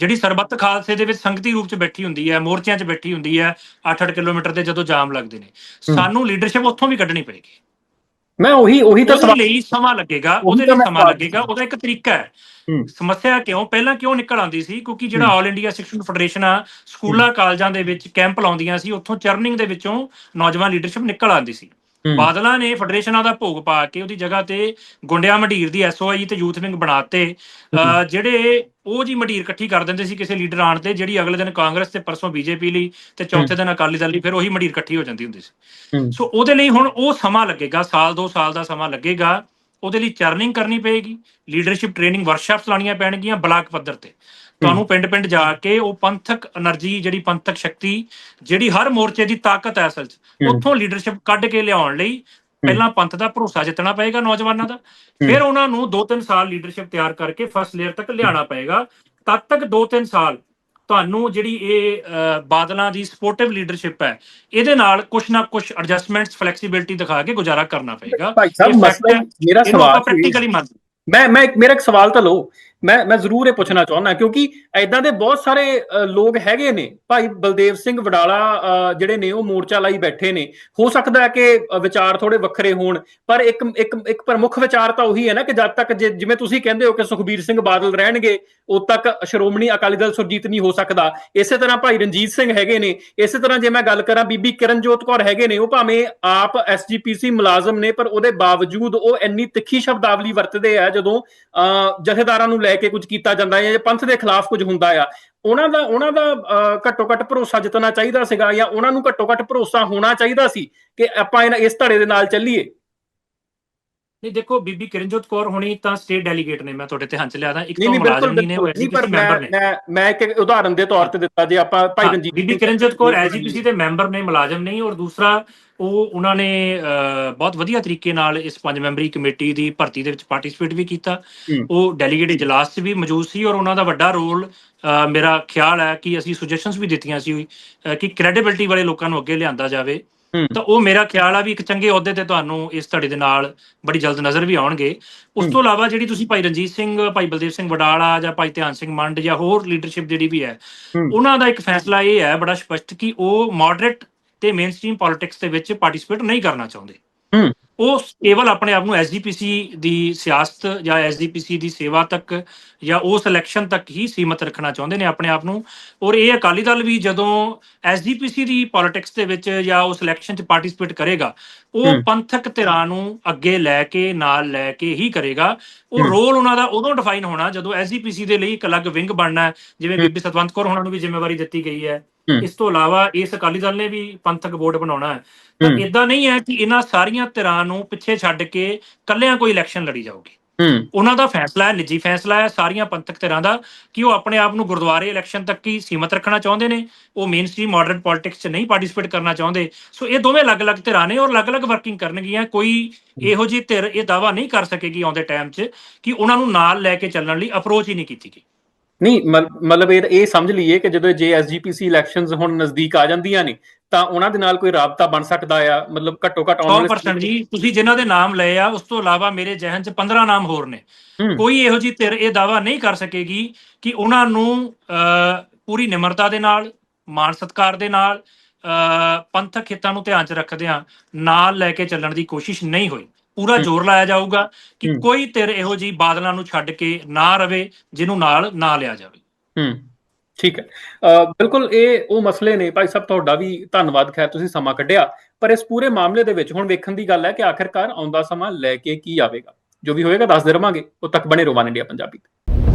ਜਿਹੜੀ ਸਰਬੱਤ ਖਾਲਸੇ ਦੇ ਵਿੱਚ ਸੰਗਤੀ ਰੂਪ 'ਚ ਬੈਠੀ ਹੁੰਦੀ ਹੈ ਮੋਰਚਿਆਂ 'ਚ ਬੈਠੀ ਹੁੰਦੀ ਹੈ 8-8 ਕਿਲੋਮੀਟਰ ਤੇ ਜਦੋਂ ਜਾਮ ਲੱਗਦੇ ਨੇ। ਸਾਨੂੰ ਲੀਡਰਸ਼ਿਪ ਉੱਥੋਂ ਵੀ ਕੱਢਣੀ ਪਏਗੀ। ਮੈਂ ਉਹੀ ਉਹੀ ਤਾਂ ਉਹਦੇ ਲਈ ਸਮਾਂ ਲੱਗੇਗਾ ਉਹੀ ਉਹਦੇ ਲਈ ਸਮਾਂ ਲੱਗੇਗਾ ਉਹਦਾ ਇੱਕ ਤਰੀਕਾ ਹੈ। ਸਮੱਸਿਆ ਕਿਉਂ ਪਹਿਲਾਂ ਕਿਉਂ ਨਿਕਲ ਆਉਂਦੀ ਸੀ ਕਿਉਂਕਿ ਜਿਹੜਾ। ਆਲ ਇੰਡੀਆ ਸਿੱਖਣ ਫੈਡਰੇਸ਼ਨ ਆ ਸਕੂਲਾਂ ਕਾਲਜਾਂ ਦੇ ਵਿੱਚ ਕੈਂਪ ਲਾਉਂਦੀਆਂ ਸੀ ਉੱਥੋਂ ਚਰਨਿੰਗ ਦੇ ਵਿੱਚੋਂ ਨੌਜਵਾਨ ਲੀਡਰਸ਼ਿਪ ਨਿਕਲ ਆਉਂਦੀ ਸੀ। ਬਾਦਲਾਂ ਨੇ ਫੈਡਰੇਸ਼ਨਾਂ ਦਾ ਭੋਗ ਪਾ ਕੇ ਉਹਦੀ ਜਗ੍ਹਾ ਤੇ ਗੁੰਡਿਆਂ ਮੰਡੀਰ ਦੀ ਐਸਓਆਈ ਤੇ ਯੂਥ ਵਿੰਗ ਬਣਾਤੇ। ਜਿਹੜੇ ਉਹ ਜੀ ਮੰਡੀਰ ਇਕੱਠੀ ਕਰ ਦਿੰਦੇ ਸੀ ਕਿਸੇ ਲੀਡਰ ਆਣ ਤੇ ਜਿਹੜੀ ਅਗਲੇ ਦਿਨ ਕਾਂਗਰਸ ਤੇ ਪਰਸੋਂ ਬੀਜੇਪੀ ਲਈ ਤੇ ਚੌਥੇ ਦਿਨ ਅਕਾਲੀ ਦਲ ਲਈ ਫਿਰ ਉਹੀ ਮੰਡੀਰ ਇਕੱਠੀ ਹੋ ਜਾਂਦੀ ਹੁੰਦੀ ਸੀ। ਸੋ ਉਹਦੇ ਲਈ ਹੁਣ ਉਹ ਸਮਾਂ ਲੱਗੇਗਾ ਸਾਲ ਦੋ ਸਾਲ ਦਾ ਸਮਾਂ ਲੱਗੇਗਾ। ਉਹਦੇ ਲਈ ਚਰਨਿੰਗ ਕਰਨੀ ਪਏਗੀ ਲੀਡਰਸ਼ਿਪ ਟ੍ਰੇਨਿੰਗ ਵਰਕਸ਼ਾਪਸ ਲਾਣੀਆਂ ਪੈਣਗੀਆਂ ਬਲਾਕ ਪੱਧਰ ਤੇ। ਤੁਹਾਨੂੰ ਪਿੰਡ-ਪਿੰਡ ਜਾ ਕੇ ਉਹ ਪੰਥਕ એનર્ਜੀ ਜਿਹੜੀ ਪੰਥਕ ਸ਼ਕਤੀ ਜਿਹੜੀ ਹਰ ਮੋਰਚੇ ਦੀ ਤਾਕਤ ਹੈ ਅਸਲ 'ਚ ਉੱਥੋਂ ਲੀਡਰਸ਼ਿਪ ਕੱਢ ਕੇ ਲਿਆਉਣ ਲਈ ਪਹਿਲਾਂ ਪੰਥ ਦਾ ਭਰੋਸਾ ਜਿੱਤਣਾ ਪਏਗਾ ਨੌਜਵਾਨਾਂ ਦਾ। ਫਿਰ ਉਹਨਾਂ ਨੂੰ 2-3 ਸਾਲ ਲੀਡਰਸ਼ਿਪ ਤਿਆਰ ਕਰਕੇ ਫਸਟ ਲੇਅਰ ਤੱਕ ਲਿਆਉਣਾ ਪਏਗਾ। ਤਦ ਤੱਕ 2-3 ਸਾਲ ਤੁਹਾਨੂੰ ਜਿਹੜੀ ਇਹ ਬਾਦਲਾਂ ਦੀ ਸਪੋਰਟਿਵ ਲੀਡਰਸ਼ਿਪ ਹੈ ਇਹਦੇ ਨਾਲ ਕੁਝ ਨਾ ਕੁਝ ਐਡਜਸਟਮੈਂਟਸ ਫਲੈਕਸੀਬਿਲਟੀ ਦਿਖਾ ਕੇ ਗੁਜ਼ਾਰਾ ਕਰਨਾ ਪਏਗਾ। ਭਾਈ ਸਾਹਿਬ ਮੇਰਾ ਸਵਾਲ ਪ੍ਰੈਕਟੀਕਲੀ ਮੰਨ ਮੈਂ ਮੈਂ ਮੇਰਾ ਇੱਕ ਸਵਾਲ ਤਾਂ ਲਓ। ਮੈਂ ਮੈਂ ਜ਼ਰੂਰ ਇਹ ਪੁੱਛਣਾ ਚਾਹੁੰਦਾ ਕਿਉਂਕਿ ਐਦਾਂ ਦੇ ਬਹੁਤ ਸਾਰੇ ਲੋਕ ਹੈਗੇ ਨੇ ਭਾਈ ਬਲਦੇਵ ਸਿੰਘ ਵਡਾਲਾ ਅ, ਜਿਹੜੇ ਨੇ ਉਹ ਮੋਰਚਾ ਲਾਈ ਬੈਠੇ ਨੇ। ਹੋ ਸਕਦਾ ਹੈ ਕਿ ਵਿਚਾਰ ਥੋੜੇ ਵੱਖਰੇ ਹੋਣ ਪਰ ਇੱਕ ਇੱਕ ਇੱਕ ਪ੍ਰਮੁੱਖ ਵਿਚਾਰ ਤਾਂ ਉਹੀ ਹੈ ਨਾ ਕਿ ਜਦ ਤੱਕ ਜਿਵੇਂ ਤੁਸੀਂ ਕਹਿੰਦੇ ਹੋ ਕਿ ਸੁਖਬੀਰ ਸਿੰਘ ਬਾਦਲ ਰਹਿਣਗੇ ਉਦ ਤੱਕ ਸ਼੍ਰੋਮਣੀ ਅਕਾਲੀ ਦਲ ਸੁਰਜੀਤ ਨਹੀਂ ਹੋ ਸਕਦਾ। ਇਸੇ ਤਰ੍ਹਾਂ ਭਾਈ ਰਣਜੀਤ ਸਿੰਘ ਹੈਗੇ ਨੇ ਇਸੇ ਤਰ੍ਹਾਂ ਜੇ ਮੈਂ ਗੱਲ ਕਰਾਂ ਬੀਬੀ ਕਿਰਨਜੋਤ ਕੌਰ ਹੈਗੇ ਨੇ ਉਹ ਭਾਵੇਂ ਆਪ ਐਸਜੀਪੀਸੀ ਮੁਲਾਜ਼ਮ ਨੇ ਪਰ ਉਹਦੇ ਬਾਵਜੂਦ ਉਹ ਇੰਨੀ ਤਿੱਖੀ ਸ਼ਬਦਾਵਲੀ ਵਰਤਦੇ ਆ ਜਦੋਂ ਅ, ਜਥੇਦਾਰਾਂ ਨੂੰ ਲੈ ਕੇ ਕੁਝ ਕੀਤਾ ਜਾਂਦਾ ਹੈ ਜਾਂ ਪੰਥ ਦੇ ਖਿਲਾਫ ਕੁਝ ਹੁੰਦਾ ਆ। ਉਹਨਾਂ ਦਾ ਉਹਨਾਂ ਦਾ ਅ, ਘੱਟੋ ਘੱਟ ਭਰੋਸਾ ਜਿੱਤਣਾ ਚਾਹੀਦਾ ਸੀਗਾ ਜਾਂ ਉਹਨਾਂ ਨੂੰ ਘੱਟੋ ਘੱਟ ਭਰੋਸਾ ਹੋਣਾ ਚਾਹੀਦਾ ਸੀ ਕਿ ਆਪਾਂ ਇਹਨਾਂ- ਇਸ ਧੜੇ ਦੇ ਨਾਲ ਚੱਲੀਏ। ਨਹੀਂ ਦੇਖੋ ਬੀਬੀ ਕਿਰਨਜੋਤ ਕੌਰ ਹੋਣੀ ਤਾਂ ਸਟੇਟ ਡੈਲੀਗੇਟ ਨੇ ਮੈਂ ਤੁਹਾਡੇ ਧਿਆਨ ਚ ਲਿਆਦਾ ਇੱਕ ਤਾਂ ਮੁਲਾਜ਼ਮ ਨਹੀਂ ਨੇ ਉਹ ਐਸਜੀਪੀਸੀ ਮੈਂਬਰ ਮੈਂ ਨੇ। ਮੈਂ ਮੈਂ ਇੱਕ ਉਦਾਹਰਨ ਦੇ ਤੌਰ ਤੇ ਦਿੱਤਾ ਜੇ ਆਪਾਂ ਭਾਈ ਰਣਜੀਤ ਬੀਬੀ ਕਿਰਨਜੋਤ ਕੌਰ ਐਸਜੀਪੀਸੀ ਦੇ ਮੈਂਬਰ ਨੇ ਮੁਲਾਜ਼ਮ ਨਹੀਂ ਔਰ ਦੂਸਰਾ ਉਹ ਉਹਨਾਂ ਨੇ ਬਹੁਤ ਵਧੀਆ ਤਰੀਕੇ ਨਾਲ ਇਸ ਪੰਜ ਮੈਂਬਰੀ ਕਮੇਟੀ ਦੀ ਭਰਤੀ ਦੇ ਵਿੱਚ ਪਾਰਟਿਸਿਪੇਟ ਵੀ ਕੀਤਾ। ਉਹ ਡੈਲੀਗੇਟ ਇਜਲਾਸ 'ਚ ਵੀ ਮੌਜੂਦ ਸੀ ਔਰ ਉਹਨਾਂ ਦਾ ਵੱਡਾ ਰੋਲ ਮੇਰਾ ਖਿਆਲ ਹੈ ਕਿ ਅਸੀਂ ਸੁਜੈਸ਼ਨਸ ਵੀ ਦਿੱਤੀਆਂ ਸੀ ਕਿ ਕ੍ਰੈਡੀਬਿਲਟੀ ਵਾਲੇ ਲੋਕਾਂ ਨੂੰ ਅੱਗੇ ਲਿਆਂਦਾ ਜਾਵੇ। ਹੂੰ। ਤਾਂ ਉਹ ਮੇਰਾ ਖਿਆਲ ਆ ਵੀ ਇੱਕ ਚੰਗੇ ਅਹੁਦੇ ਤੇ ਤੁਹਾਨੂੰ ਇਸ ਧੜੇ ਦੇ ਨਾਲ ਬੜੀ ਜਲਦ ਨਜ਼ਰ ਵੀ ਆਉਣਗੇ ਉਸ। ਤੋਂ ਇਲਾਵਾ ਜਿਹੜੀ ਤੁਸੀਂ ਭਾਈ ਰਣਜੀਤ ਸਿੰਘ ਭਾਈ ਬਲਦੇਵ ਸਿੰਘ ਵਡਾਲਾ ਜਾਂ ਭਾਈ ਧਿਆਨ ਸਿੰਘ ਮੰਡ ਜਾਂ ਹੋਰ ਲੀਡਰਸ਼ਿਪ ਜਿਹੜੀ ਵੀ ਹੈ ਹੂੰ। ਉਹਨਾਂ ਦਾ ਇੱਕ ਫੈਸਲਾ ਇਹ ਹੈ ਬੜਾ ਸਪਸ਼ਟ ਕਿ ਉਹ ਮਾਡਰੇਟ ਤੇ ਮੇਨਸਟ੍ਰੀਮ ਪੋਲਿਟਿਕਸ ਦੇ ਵਿੱਚ ਪਾਰਟਿਸਿਪੇਟ ਨਹੀਂ ਕਰਨਾ ਚਾਹੁੰਦੇ ਹੂੰ। ਉਹ ਕੇਵਲ ਆਪਣੇ ਆਪ ਨੂੰ ਐਸਜੀਪੀਸੀ ਦੀ ਸਿਆਸਤ ਜਾਂ ਐਸਜੀਪੀਸੀ ਦੀ ਸੇਵਾ ਤੱਕ ਜਾਂ ਉਸ ਇਲੈਕਸ਼ਨ ਤੱਕ ਹੀ ਸੀਮਤ ਰੱਖਣਾ ਚਾਹੁੰਦੇ ਨੇ ਆਪਣੇ ਆਪ ਨੂੰ ਔਰ ਇਹ ਅਕਾਲੀ ਦਲ ਵੀ ਜਦੋਂ ਐਸਜੀਪੀਸੀ ਦੀ ਪੋਲਿਟਿਕਸ ਦੇ ਵਿੱਚ ਜਾਂ ਉਸ ਇਲੈਕਸ਼ਨ 'ਚ ਪਾਰਟਿਸਿਪੇਟ ਕਰੇਗਾ ਉਹ। ਪੰਥਕ ਧਿਰਾਂ ਨੂੰ ਅੱਗੇ ਲੈ ਕੇ ਨਾਲ ਲੈ ਕੇ ਹੀ ਕਰੇਗਾ ਉਹ। ਰੋਲ ਉਹਨਾਂ ਦਾ ਉਦੋਂ ਡਿਫਾਈਨ ਹੋਣਾ ਜਦੋਂ ਐਸਜੀਪੀਸੀ ਦੇ ਲਈ ਇੱਕ ਅਲੱਗ ਵਿੰਗ ਬਣਨਾ ਜਿਵੇਂ। ਬੀਬੀ ਸਤਵੰਤ ਕੌਰ ਉਹਨਾਂ ਨੂੰ ਵੀ ਜ਼ਿੰਮੇਵਾਰੀ ਦਿੱਤੀ ਗਈ ਹੈ। ਇਸ ਤੋਂ ਇਲਾਵਾ ਇਸ ਅਕਾਲੀ ਦਲ ਨੇ ਵੀ ਪੰਥਕ ਬੋਰਡ ਬਣਾਉਣਾ ਹੈ। ਤਾਂ। ਇਦਾਂ ਨਹੀਂ ਹੈ ਕਿ ਇਹਨਾਂ ਸਾਰੀਆਂ ਧਿਰਾਂ ਨੂੰ ਪਿੱਛੇ ਛੱਡ ਕੇ ਕੱਲਿਆਂ ਕੋਈ ਇਲੈਕਸ਼ਨ ਲੜੀ ਜਾਊਗੀ। ਉਹਨਾਂ ਦਾ ਫੈਸਲਾ ਹੈ ਨਿੱਜੀ ਫੈਸਲਾ ਹੈ ਸਾਰੀਆਂ ਪੰਥਕ ਧਿਰਾਂ ਦਾ ਕਿ ਉਹ ਆਪਣੇ ਆਪ ਨੂੰ ਗੁਰਦੁਆਰੇ ਇਲੈਕਸ਼ਨ ਤੱਕ ਹੀ ਸੀਮਤ ਰੱਖਣਾ ਚਾਹੁੰਦੇ ਨੇ। ਉਹ ਮੇਨ ਸਟ੍ਰੀਮ ਮਾਡਰਨ ਪੋਲਿਟਿਕਸ 'ਚ ਨਹੀਂ ਪਾਰਟਿਸਿਪੇਟ ਕਰਨਾ ਚਾਹੁੰਦੇ। ਸੋ ਇਹ ਦੋਵੇਂ ਅਲੱਗ-ਅਲੱਗ ਧਿਰਾਂ ਨੇ ਔਰ ਅਲੱਗ-ਅਲੱਗ ਵਰਕਿੰਗ ਕਰਨਗੀਆਂ। ਕੋਈ ਇਹੋ ਜਿਹੀ ਧਿਰ ਇਹ ਦਾਵਾ ਨਹੀਂ ਕਰ ਸਕੇਗੀ ਆਉਂਦੇ ਟਾਈਮ 'ਚ ਕਿ ਉਹਨਾਂ ਨੂੰ ਨਾਲ ਲੈ ਕੇ ਚੱਲਣ ਲਈ ਅਪਰੋਚ ਹੀ ਨਹੀਂ ਕੀਤੀ ਗਈ। ਨਹੀਂ ਮਤਲਬ ਇਹ ਇਹ ਸਮਝ ਲਈਏ ਕਿ ਜਦੋਂ ਜੇ ਐਸਜੀਪੀਸੀ ਇਲੈਕਸ਼ਨਸ ਹੁਣ ਨਜ਼ਦੀਕ ਆ ਜਾਂਦੀਆਂ ਨੇ ਤਾਂ ਉਹਨਾਂ ਦੇ ਨਾਲ ਕੋਈ ਰਾਬਤਾ ਬਣ ਸਕਦਾ ਆ? ਮਤਲਬ ਘੱਟੋ ਘੱਟ ਆਉਣ ਵਾਲੇ 100% ਜੀ ਤੁਸੀਂ ਜਿਨ੍ਹਾਂ ਦੇ ਨਾਮ ਲਏ ਆ ਉਸ ਤੋਂ ਇਲਾਵਾ ਮੇਰੇ ਜ਼ਿਹਨ 'ਚ 15 ਨਾਮ ਹੋਰ ਨੇ। ਕੋਈ ਇਹੋ ਜਿਹੀ ਧਿਰ ਇਹ ਦਾਵਾ ਨਹੀਂ ਕਰ ਸਕੇਗੀ ਕਿ ਉਹਨਾਂ ਨੂੰ ਪੂਰੀ ਨਿਮਰਤਾ ਦੇ ਨਾਲ ਮਾਣ ਸਤਕਾਰ ਦੇ ਨਾਲ ਪੰਥਕ ਹਿੱਤਾਂ ਨੂੰ ਧਿਆਨ 'ਚ ਰੱਖਦਿਆਂ ਨਾਲ ਲੈ ਕੇ ਚੱਲਣ ਦੀ ਕੋਸ਼ਿਸ਼ ਨਹੀਂ ਹੋਈ। ਪੂਰਾ। ਜ਼ੋਰ ਲਾਇਆ ਜਾਊਗਾ ਕਿ। ਕੋਈ ਧਿਰ ਇਹੋ ਜਿਹੀ ਬਾਦਲਾਂ ਨੂੰ ਛੱਡ ਕੇ ਨਾ ਰਵੇ ਜਿਹਨੂੰ ਨਾਲ ਨਾ ਲਿਆ ਜਾਵੇ। ਹੂੰ ਠੀਕ ਹੈ। ਬਿਲਕੁਲ ਇਹ ਉਹ ਮਸਲੇ ਨੇ। ਭਾਈ ਸਾਹਿਬ ਤੁਹਾਡਾ ਵੀ ਧੰਨਵਾਦ। ਖੈਰ ਤੁਸੀਂ ਸਮਾਂ ਕੱਢਿਆ। ਪਰ ਇਸ ਪੂਰੇ ਮਾਮਲੇ ਦੇ ਵਿੱਚ ਹੁਣ ਵੇਖਣ ਦੀ ਗੱਲ ਹੈ ਕਿ ਆਖਿਰਕਾਰ ਆਉਂਦਾ ਸਮਾਂ ਲੈ ਕੇ ਕੀ ਆਵੇਗਾ? ਜੋ ਵੀ ਹੋਏਗਾ ਦੱਸਦੇ ਰਵਾਂਗੇ। ਉਦ ਤੱਕ ਬਣੇ ਰਹੋ ਵਨ ਇੰਡੀਆ ਪੰਜਾਬੀ ਤੇ।